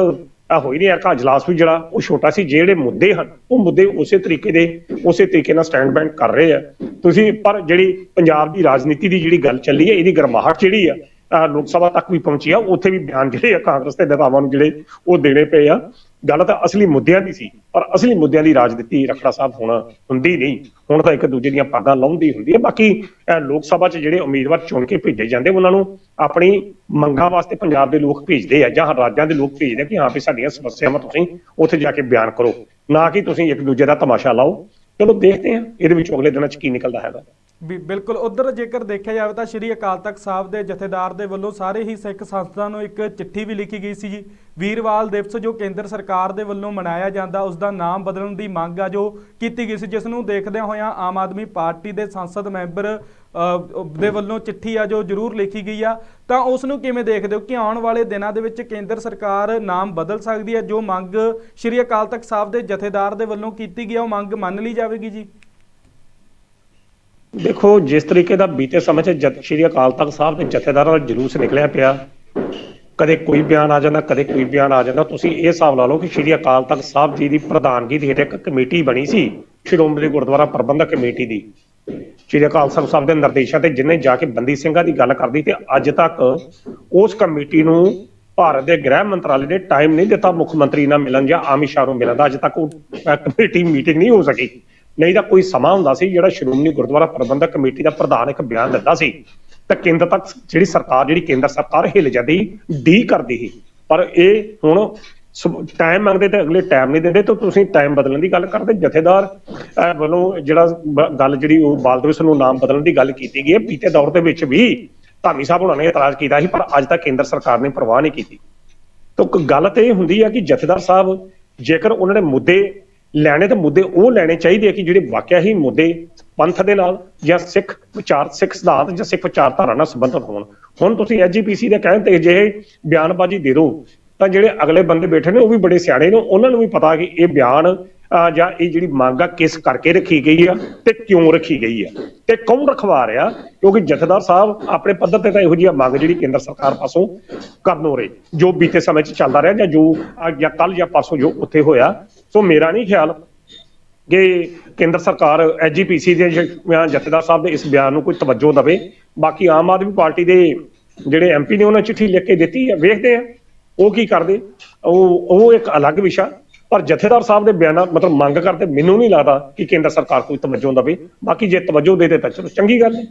ਆ ਹੋਈ ਨਹੀਂ ਅਰਕਾ ਇਜਲਾਸ ਵੀ ਜਿਹੜਾ, ਉਹ ਛੋਟਾ ਸੀ, ਜਿਹੜੇ ਮੁੱਦੇ ਹਨ, ਉਹ ਮੁੱਦੇ ਉਸੇ ਤਰੀਕੇ ਦੇ, ਉਸੇ ਤਰੀਕੇ ਨਾਲ ਸਟੈਂਡ ਬੈਂਡ ਕਰ ਰਹੇ ਆ। ਤੁਸੀਂ, ਪਰ ਜਿਹੜੀ ਪੰਜਾਬ ਦੀ ਰਾਜਨੀਤੀ ਦੀ ਜਿਹੜੀ ਗੱਲ ਚੱਲੀ ਹੈ ਇਹਦੀ ਗਰਮਾਹਟ ਜਿਹੜੀ ਆ ਲੋਕ ਸਭਾ ਤੱਕ ਵੀ ਪਹੁੰਚੀ ਆ, ਉੱਥੇ ਵੀ ਬਿਆਨ ਜਿਹੜੇ ਆ ਕਾਂਗਰਸ ਦੇ ਨੇਤਾਵਾਂ ਨੂੰ ਜਿਹੜੇ ਉਹ ਦੇਣੇ ਪਏ ਆ। ਗੱਲ ਤਾਂ ਅਸਲੀ ਮੁੱਦਿਆਂ ਦੀ ਸੀ, ਪਰ ਅਸਲੀ ਮੁੱਦਿਆਂ ਦੀ ਰਾਜਨੀਤੀ ਰਖੜਾ ਸਾਹਿਬ ਹੋਣਾ ਹੁੰਦੀ ਨਹੀਂ। ਹੁਣ ਤਾਂ ਇੱਕ ਦੂਜੇ ਦੀਆਂ ਪਾਗਾਂ ਲਾਉਂਦੀ ਹੁੰਦੀ ਹੈ। ਬਾਕੀ ਲੋਕ ਸਭਾ 'ਚ ਜਿਹੜੇ ਉਮੀਦਵਾਰ ਚੁਣ ਕੇ ਭੇਜੇ ਜਾਂਦੇ, ਉਹਨਾਂ ਨੂੰ ਆਪਣੀ ਮੰਗਾਂ ਵਾਸਤੇ ਪੰਜਾਬ ਦੇ ਲੋਕ ਭੇਜਦੇ ਆ, ਜਾਂ ਰਾਜਾਂ ਦੇ ਲੋਕ ਭੇਜਦੇ ਆ ਕਿ ਹਾਂ ਵੀ ਸਾਡੀਆਂ ਸਮੱਸਿਆਵਾਂ ਤੁਸੀਂ ਉੱਥੇ ਜਾ ਕੇ ਬਿਆਨ ਕਰੋ। ਨਾ ਕਿ ਤੁਸੀਂ ਇੱਕ ਦੂਜੇ ਦਾ ਤਮਾਸ਼ਾ ਲਾਓ। ਚਲੋ ਦੇਖਦੇ ਆ ਇਹਦੇ ਵਿੱਚ ਅਗਲੇ ਦਿਨਾਂ 'ਚ ਕੀ ਨਿਕਲਦਾ ਹੈਗਾ। ਵੀ ਬਿਲਕੁਲ ਉਧਰ ਜੇਕਰ ਦੇਖਿਆ ਜਾਵੇ ਤਾਂ ਸ਼੍ਰੀ ਅਕਾਲ ਤਖਤ ਸਾਹਿਬ ਦੇ ਜਥੇਦਾਰ ਦੇ ਵੱਲੋਂ ਸਾਰੇ ਹੀ ਸਿੱਖ ਸੰਸਥਾ ਨੂੰ ਇੱਕ ਚਿੱਠੀ ਵੀ ਲਿਖੀ ਗਈ ਸੀ ਜੀ। ਵੀਰਵਾਲ ਦਿਵਸ ਜੋ ਕੇਂਦਰ ਸਰਕਾਰ ਦੇ ਵੱਲੋਂ ਮਨਾਇਆ ਜਾਂਦਾ, ਉਸ ਦਾ ਨਾਮ ਬਦਲਣ ਦੀ ਮੰਗ ਆ ਜੋ ਕੀਤੀ ਗਈ ਸੀ, ਜਿਸ ਨੂੰ ਦੇਖਦਿਆਂ ਹੋਇਆਂ ਆਮ ਆਦਮੀ ਪਾਰਟੀ ਦੇ ਸੰਸਦ ਮੈਂਬਰ ਦੇ ਵੱਲੋਂ ਚਿੱਠੀ ਆ ਜੋ ਜ਼ਰੂਰ ਲਿਖੀ ਗਈ ਆ। ਤਾਂ ਉਸ ਨੂੰ ਕਿਵੇਂ ਦੇਖਦੇ ਹੋ ਕਿ ਆਉਣ ਵਾਲੇ ਦਿਨਾਂ ਦੇ ਵਿੱਚ ਕੇਂਦਰ ਸਰਕਾਰ ਨਾਮ ਬਦਲ ਸਕਦੀ ਹੈ? ਜੋ ਮੰਗ ਸ਼੍ਰੀ ਅਕਾਲ ਤਖਤ ਸਾਹਿਬ ਦੇ ਜਥੇਦਾਰ ਦੇ ਵੱਲੋਂ ਕੀਤੀ ਗਈ ਆ, ਉਹ ਮੰਗ ਮੰਨ ਲਈ ਜਾਵੇਗੀ ਜੀ? ਦੇਖੋ, ਜਿਸ ਤਰੀਕੇ ਦਾ ਬੀਤੇ ਸਮੇਂ 'ਚ ਜਦ ਸ਼੍ਰੀ ਅਕਾਲ ਤਖਤ ਸਾਹਿਬ ਦੇ ਜਥੇਦਾਰਾਂ ਦਾ ਜਲੂਸ ਨਿਕਲਿਆ ਪਿਆ, ਕਦੇ ਕੋਈ ਬਿਆਨ ਆ ਜਾਂਦਾ, ਕਦੇ ਕੋਈ ਬਿਆਨ ਆ ਜਾਂਦਾ, ਤੁਸੀਂ ਇਹ ਹਿਸਾਬ ਲਾ ਲਓ ਕਿ ਸ਼੍ਰੀ ਅਕਾਲ ਤਖਤ ਸਾਹਿਬ ਜੀ ਦੀ ਪ੍ਰਧਾਨਗੀ ਦੀ ਹੇਠ ਇੱਕ ਕਮੇਟੀ ਬਣੀ ਸੀ, ਸ਼੍ਰੋਮਣੀ ਗੁਰਦੁਆਰਾ ਪ੍ਰਬੰਧਕ ਕਮੇਟੀ ਦੀ। ਸ਼੍ਰੀ ਅਕਾਲ ਤਖਤ ਸਾਹਿਬ ਦੇ ਨਿਰਦੇਸ਼ਾਂ ਤੇ ਜਿੰਨੇ ਜਾ ਕੇ ਬੰਦੀ ਸਿੰਘਾਂ ਦੀ ਗੱਲ ਕਰਦੀ ਤੇ ਅੱਜ ਤੱਕ ਉਸ ਕਮੇਟੀ ਨੂੰ ਭਾਰਤ ਦੇ ਗ੍ਰਹਿ ਮੰਤਰਾਲੇ ਨੇ ਟਾਈਮ ਨਹੀਂ ਦਿੱਤਾ ਮੁੱਖ ਮੰਤਰੀ ਨਾਲ ਮਿਲਣ ਜਾਂ ਅਮਿਤ ਸ਼ਾਹ ਨੂੰ ਮਿਲਣ ਦਾ, ਅੱਜ ਤੱਕ ਉਹ ਕਮੇਟੀ ਮੀਟਿੰਗ ਨਹੀਂ ਹੋ ਸਕੀ। ਨਹੀਂ ਤਾਂ ਕੋਈ ਸਮਾਂ ਹੁੰਦਾ ਸੀ ਜਿਹੜਾ ਸ਼੍ਰੋਮਣੀ ਗੁਰਦੁਆਰਾ ਪ੍ਰਬੰਧਕ ਕਮੇਟੀ ਦਾ ਪ੍ਰਧਾਨ ਇੱਕ ਬਿਆਨ ਦਿੰਦਾ ਸੀ। ਤਾਂ ਕੇਂਦਰ ਤੱਕ ਜਿਹੜੀ ਸਰਕਾਰ, ਜਿਹੜੀ ਕੇਂਦਰ ਸਰਕਾਰ ਹਿੱਲ ਜਾਂਦੀ, ਡੀ ਕਰਦੀ ਸੀ। ਪਰ ਇਹ ਹੁਣ ਟਾਈਮ ਮੰਗਦੇ ਤੇ ਅਗਲੇ ਟਾਈਮ ਨਹੀਂ ਦਿੰਦੇ, ਤਾਂ ਤੁਸੀਂ ਟਾਈਮ ਬਦਲਣ ਦੀ ਗੱਲ ਕਰਦੇ। ਜਥੇਦਾਰ ਵੱਲੋਂ ਜਿਹੜਾ ਗੱਲ ਜਿਹੜੀ ਉਹ ਬਾਲ ਦਿਵਸ ਨੂੰ ਨਾਮ ਬਦਲਣ ਦੀ ਗੱਲ ਕੀਤੀ ਗਈ ਹੈ। ਬੀਤੇ ਦੌਰ ਦੇ ਵਿੱਚ ਵੀ ਧਾਮੀ ਸਾਹਿਬ ਉਹਨਾਂ ਨੇ ਇਤਰਾਜ਼ ਕੀਤਾ ਸੀ, ਪਰ ਅੱਜ ਤੱਕ ਕੇਂਦਰ ਸਰਕਾਰ ਨੇ ਪਰਵਾਹ ਨਹੀਂ ਕੀਤੀ। ਤਾਂ ਗੱਲ ਤੇ ਇਹ ਹੁੰਦੀ ਹੈ ਕਿ ਜਥੇਦਾਰ ਸਾਹਿਬ ਜੇਕਰ ਉਹਨਾਂ ਨੇ ਮੁੱਦੇ ਲੈਣੇ ਤਾਂ ਮੁੱਦੇ ਉਹ ਲੈਣੇ ਚਾਹੀਦੇ ਆ ਕਿ ਜਿਹੜੇ ਵਾਕਿਆ ਹੀ ਮੁੱਦੇ ਪੰਥ ਦੇ ਨਾਲ ਜਾਂ ਸਿੱਖ ਵਿਚਾਰ, ਸਿੱਖ ਸਿਧਾਂਤ ਜਾਂ ਸਿੱਖ ਵਿਚਾਰਧਾਰਾ ਨਾਲ ਸੰਬੰਧਿਤ ਹੋਣ। ਹੁਣ ਤੁਸੀਂ ਐਜੀਪੀਸੀ ਦੇ ਕਹਿਣ ਤੇ ਜੇ ਬਿਆਨਬਾਜ਼ੀ ਦੇ ਦਿਓ, ਤਾਂ ਜਿਹੜੇ ਅਗਲੇ ਬੰਦੇ ਬੈਠੇ ਨੇ ਉਹ ਵੀ ਬੜੇ ਸਿਆਣੇ ਨੇ, ਉਹਨਾਂ ਨੂੰ ਵੀ ਪਤਾ ਕਿ ਇਹ ਬਿਆਨ ਜਾਂ ਇਹ ਜਿਹੜੀ ਮੰਗ ਆ ਕਿਸ ਕਰਕੇ ਰੱਖੀ ਗਈ ਆ ਤੇ ਕਿਉਂ ਰੱਖੀ ਗਈ ਆ ਤੇ ਕੌਣ ਰਖਵਾ ਰਿਹਾ, ਕਿਉਂਕਿ ਜਥੇਦਾਰ ਸਾਹਿਬ ਆਪਣੇ ਪੱਧਰ ਤੇ ਤਾਂ ਇਹੋ ਜਿਹੀ ਮੰਗ ਜਿਹੜੀ ਕੇਂਦਰ ਸਰਕਾਰ ਪਾਸੋਂ ਕਰਨ ਹੋ ਰਹੀ, ਜੋ ਬੀਤੇ ਸਮੇਂ 'ਚ ਚੱਲਦਾ ਰਿਹਾ ਜਾਂ ਜੋ ਜਾਂ ਕੱਲ ਜਾਂ ਪਰਸੋਂ ਜੋ ਉੱਥੇ ਹੋਇਆ ਸੋ ਮੇਰਾ ਨਹੀਂ ਖਿਆਲ ਕਿ ਕੇਂਦਰ ਸਰਕਾਰ ਐਜੀਪੀਸੀ ਦੇ ਜ- ਜਥੇਦਾਰ ਸਾਹਿਬ ਦੇ ਇਸ ਬਿਆਨ ਨੂੰ ਕੋਈ ਤਵੱਜੋ ਦੇਵੇ। ਬਾਕੀ ਆਮ ਆਦਮੀ ਪਾਰਟੀ ਦੇ ਜਿਹੜੇ ਐਮਪੀ ਨੇ ਉਹਨਾਂ ਚਿੱਠੀ ਲਿਖ ਕੇ ਦਿੱਤੀ ਹੈ, ਵੇਖਦੇ ਆ, ਉਹ ਕੀ ਕਰਦੇ। ਉਹ ਉਹ ਇੱਕ ਅਲੱਗ ਵਿਸ਼ਾ। ਪਰ ਜਥੇਦਾਰ ਸਾਹਿਬ ਦੇ ਬਿਆਨਾਂ ਮਤਲਬ ਮੰਗ ਕਰਦੇ, ਮੈਨੂੰ ਨਹੀਂ ਲੱਗਦਾ ਕਿ ਕੇਂਦਰ ਸਰਕਾਰ ਕੋਈ ਤਵੱਜੋ ਦੇਵੇ। ਬਾਕੀ ਜੇ ਤਵੱਜੋ ਦੇ ਦੇ ਤਾਂ ਚਲੋ ਚੰਗੀ ਗੱਲ ਹੈ।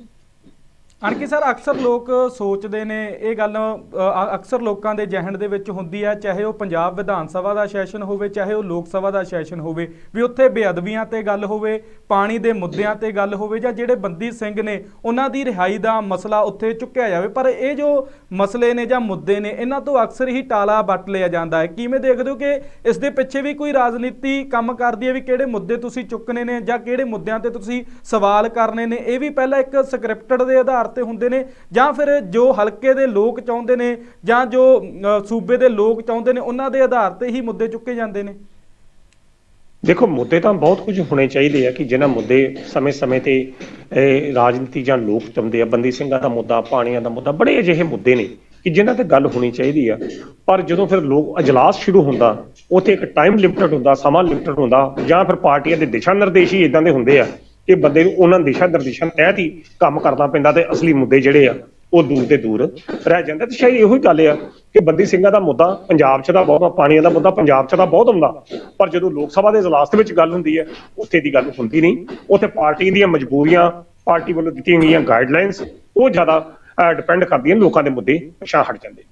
ਅਣਕੀ ਸਰ ਅਕਸਰ ਲੋਕ ਸੋਚਦੇ ਨੇ ਇਹ ਗੱਲ ਅ, ਅਕਸਰ ਲੋਕਾਂ ਦੇ ਜ਼ਿਹਨ ਦੇ ਵਿੱਚ ਹੁੰਦੀ ਹੈ ਚਾਹੇ ਉਹ ਪੰਜਾਬ ਵਿਧਾਨ ਸਭਾ ਦਾ ਸੈਸ਼ਨ ਹੋਵੇ ਚਾਹੇ ਉਹ ਲੋਕ ਸਭਾ ਦਾ ਸੈਸ਼ਨ ਹੋਵੇ ਵੀ ਉੱਥੇ ਬੇਅਦਬੀਆਂ ਤੇ ਗੱਲ ਹੋਵੇ ਪਾਣੀ ਦੇ ਮੁੱਦਿਆਂ ਤੇ ਗੱਲ ਹੋਵੇ ਜਾਂ ਜਿਹੜੇ ਬੰਦੀ ਸਿੰਘ ਨੇ ਉਹਨਾਂ ਦੀ ਰਿਹਾਈ ਦਾ ਮਸਲਾ ਉੱਥੇ ਚੁੱਕਿਆ ਜਾਵੇ। ਪਰ ਇਹ ਜੋ ਮਸਲੇ ਨੇ ਜਾਂ ਮੁੱਦੇ ਨੇ ਇਹਨਾਂ ਤੋਂ ਅਕਸਰ ਹੀ ਟਾਲਾ ਵੱਟ ਲਿਆ ਜਾਂਦਾ ਹੈ। ਕਿਵੇਂ ਦੇਖਦੇ ਹੋ ਕਿ ਇਸ ਦੇ ਪਿੱਛੇ ਵੀ ਕੋਈ ਰਾਜਨੀਤੀ ਕੰਮ ਕਰਦੀ ਹੈ ਵੀ ਕਿਹੜੇ ਮੁੱਦੇ ਤੁਸੀਂ ਚੁੱਕਣੇ ਨੇ ਜਾਂ ਕਿਹੜੇ ਮੁੱਦਿਆਂ ਤੇ ਤੁਸੀਂ ਸਵਾਲ ਕਰਨੇ ਨੇ? ਇਹ ਵੀ ਪਹਿਲਾਂ ਇੱਕ ਸਕ੍ਰਿਪਟਡ ਦੇ ਆਧਾਰ ਤੇ ਹੁੰਦੇ ਨੇ, ਜਾਂ ਫਿਰ ਜੋ ਹਲਕੇ ਦੇ ਲੋਕ ਚਾਹੁੰਦੇ ਨੇ, ਜਾਂ ਜੋ ਸੂਬੇ ਦੇ ਲੋਕ ਚਾਹੁੰਦੇ ਨੇ, ਉਹਨਾਂ ਦੇ ਆਧਾਰ ਤੇ ਹੀ ਮੁੱਦੇ ਚੁੱਕੇ ਜਾਂਦੇ ਨੇ। ਦੇਖੋ, ਮੁੱਦੇ ਤਾਂ ਬਹੁਤ ਕੁਝ ਹੋਣੇ ਚਾਹੀਦੇ ਆ ਕਿ ਜਿਹਨਾਂ ਮੁੱਦੇ ਸਮੇਂ-ਸਮੇਂ ਤੇ ਰਾਜਨੀਤੀ ਜਾਂ ਲੋਕ ਚਾਹੁੰਦੇ ਆ, ਬੰਦੀ ਸਿੰਘਾਂ ਦਾ ਮੁੱਦਾ, ਪਾਣੀਆਂ ਦਾ ਮੁੱਦਾ, ਬੜੇ ਅਜਿਹੇ ਮੁੱਦੇ ਨੇ ਕਿ ਜਿਨ੍ਹਾਂ ਤੇ ਗੱਲ ਹੋਣੀ ਚਾਹੀਦੀ ਆ। ਪਰ ਜਦੋਂ ਫਿਰ ਲੋਕ ਅਜਲਾਸ ਸ਼ੁਰੂ ਹੁੰਦਾ, ਉੱਥੇ ਇੱਕ ਟਾਈਮ ਲਿਮਟਡ ਹੁੰਦਾ, ਸਮਾਂ ਲਿਮਟਡ ਹੁੰਦਾ, ਜਾਂ ਫਿਰ ਪਾਰਟੀਆਂ ਦੇ ਦਿਸ਼ਾ ਨਿਰਦੇਸ਼ ਹੀ ਇਦਾਂ ਦੇ ਹੁੰਦੇ ਆ। ਕਿ ਬੰਦੇ ਨੂੰ ਉਹਨਾਂ ਦਿਸ਼ਾ ਨਿਰਦੇਸ਼ਾਂ ਤਹਿਤ ਹੀ ਕੰਮ ਕਰਨਾ ਪੈਂਦਾ ਤੇ ਅਸਲੀ ਮੁੱਦੇ ਜਿਹੜੇ ਆ, ਉਹ ਦੂਰ ਤੇ ਦੂਰ ਰਹਿ ਜਾਂਦੇ ਤੇ ਸ਼ਾਇਦ ਇਹੋ ਹੀ ਗੱਲ ਆ ਕਿ ਬੰਦੀ ਸਿੰਘਾਂ ਦਾ ਮੁੱਦਾ ਪੰਜਾਬ 'ਚ ਤਾਂ ਬਹੁਤ ਪਾਣੀਆਂ ਦਾ ਮੁੱਦਾ ਪੰਜਾਬ 'ਚ ਤਾਂ ਬਹੁਤ ਹੁੰਦਾ। ਪਰ ਜਦੋਂ ਲੋਕ ਸਭਾ ਦੇ ਇਜਲਾਸ ਦੇ ਵਿੱਚ ਗੱਲ ਹੁੰਦੀ ਹੈ ਉੱਥੇ ਦੀ ਗੱਲ ਹੁੰਦੀ ਨਹੀਂ। ਉੱਥੇ ਪਾਰਟੀ ਦੀਆਂ ਮਜਬੂਰੀਆਂ, ਪਾਰਟੀ ਵੱਲੋਂ ਦਿੱਤੀਆਂ ਗਈਆਂ ਗਾਈਡਲਾਈਨਸ ਉਹ ਜ਼ਿਆਦਾ ਡਿਪੈਂਡ ਕਰਦੀਆਂ, ਲੋਕਾਂ ਦੇ ਮੁੱਦੇ ਪਛਾਣ ਹਟ ਜਾਂਦੇ।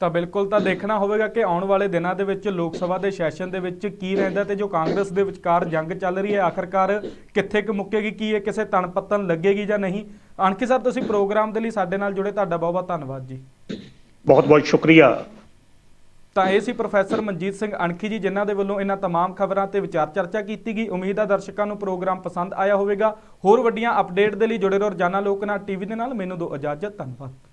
ਤਾਂ ਬਿਲਕੁਲ ਤਾਂ ਦੇਖਣਾ ਹੋਵੇਗਾ ਕਿ ਆਉਣ ਵਾਲੇ ਦਿਨਾਂ ਦੇ ਵਿੱਚ ਲੋਕ ਸਭਾ ਦੇ ਸੈਸ਼ਨ ਦੇ ਵਿੱਚ ਕੀ ਰਹਿੰਦਾ ਤੇ ਜੋ ਕਾਂਗਰਸ ਦੇ ਵਿਚਕਾਰ ਜੰਗ ਚੱਲ ਰਹੀ ਹੈ ਆਖਰਕਾਰ ਕਿੱਥੇ ਕੁ ਮੁੱਕੇਗੀ ਕੀ ਇਹ ਕਿਸੇ ਤਣ ਪੱਤਨ ਲੱਗੇਗੀ ਜਾਂ ਨਹੀਂ ਅਣਖੀ ਸਰ ਤੁਸੀਂ ਪ੍ਰੋਗਰਾਮ ਦੇ ਲਈ ਸਾਡੇ ਨਾਲ ਜੁੜੇ ਤੁਹਾਡਾ ਬਹੁਤ ਬਹੁਤ ਧੰਨਵਾਦ ਜੀ ਬਹੁਤ ਬਹੁਤ ਸ਼ੁਕਰੀਆ ਤਾਂ ਇਹ ਸੀ ਪ੍ਰੋਫੈਸਰ ਮਨਜੀਤ ਸਿੰਘ ਅਣਖੀ ਜੀ ਜਿਨ੍ਹਾਂ ਦੇ ਵੱਲੋਂ ਇਹਨਾਂ तमाम ਖਬਰਾਂ ਤੇ ਵਿਚਾਰ ਚਰਚਾ ਕੀਤੀ ਗਈ ਉਮੀਦ ਹੈ ਦਰਸ਼ਕਾਂ ਨੂੰ ਪ੍ਰੋਗਰਾਮ ਪਸੰਦ ਆਇਆ ਹੋਵੇਗਾ ਹੋਰ ਵੱਡੀਆਂ ਅਪਡੇਟ ਦੇ ਲਈ ਜੁੜੇ ਰਹੋ ਰੋਜ਼ਾਨਾ ਲੋਕਨਾਥ ਟੀਵੀ ਦੇ ਨਾਲ ਮੈਨੂੰ ਦਿਓ ਇਜਾਜ਼ਤ ਧੰਨਵਾਦ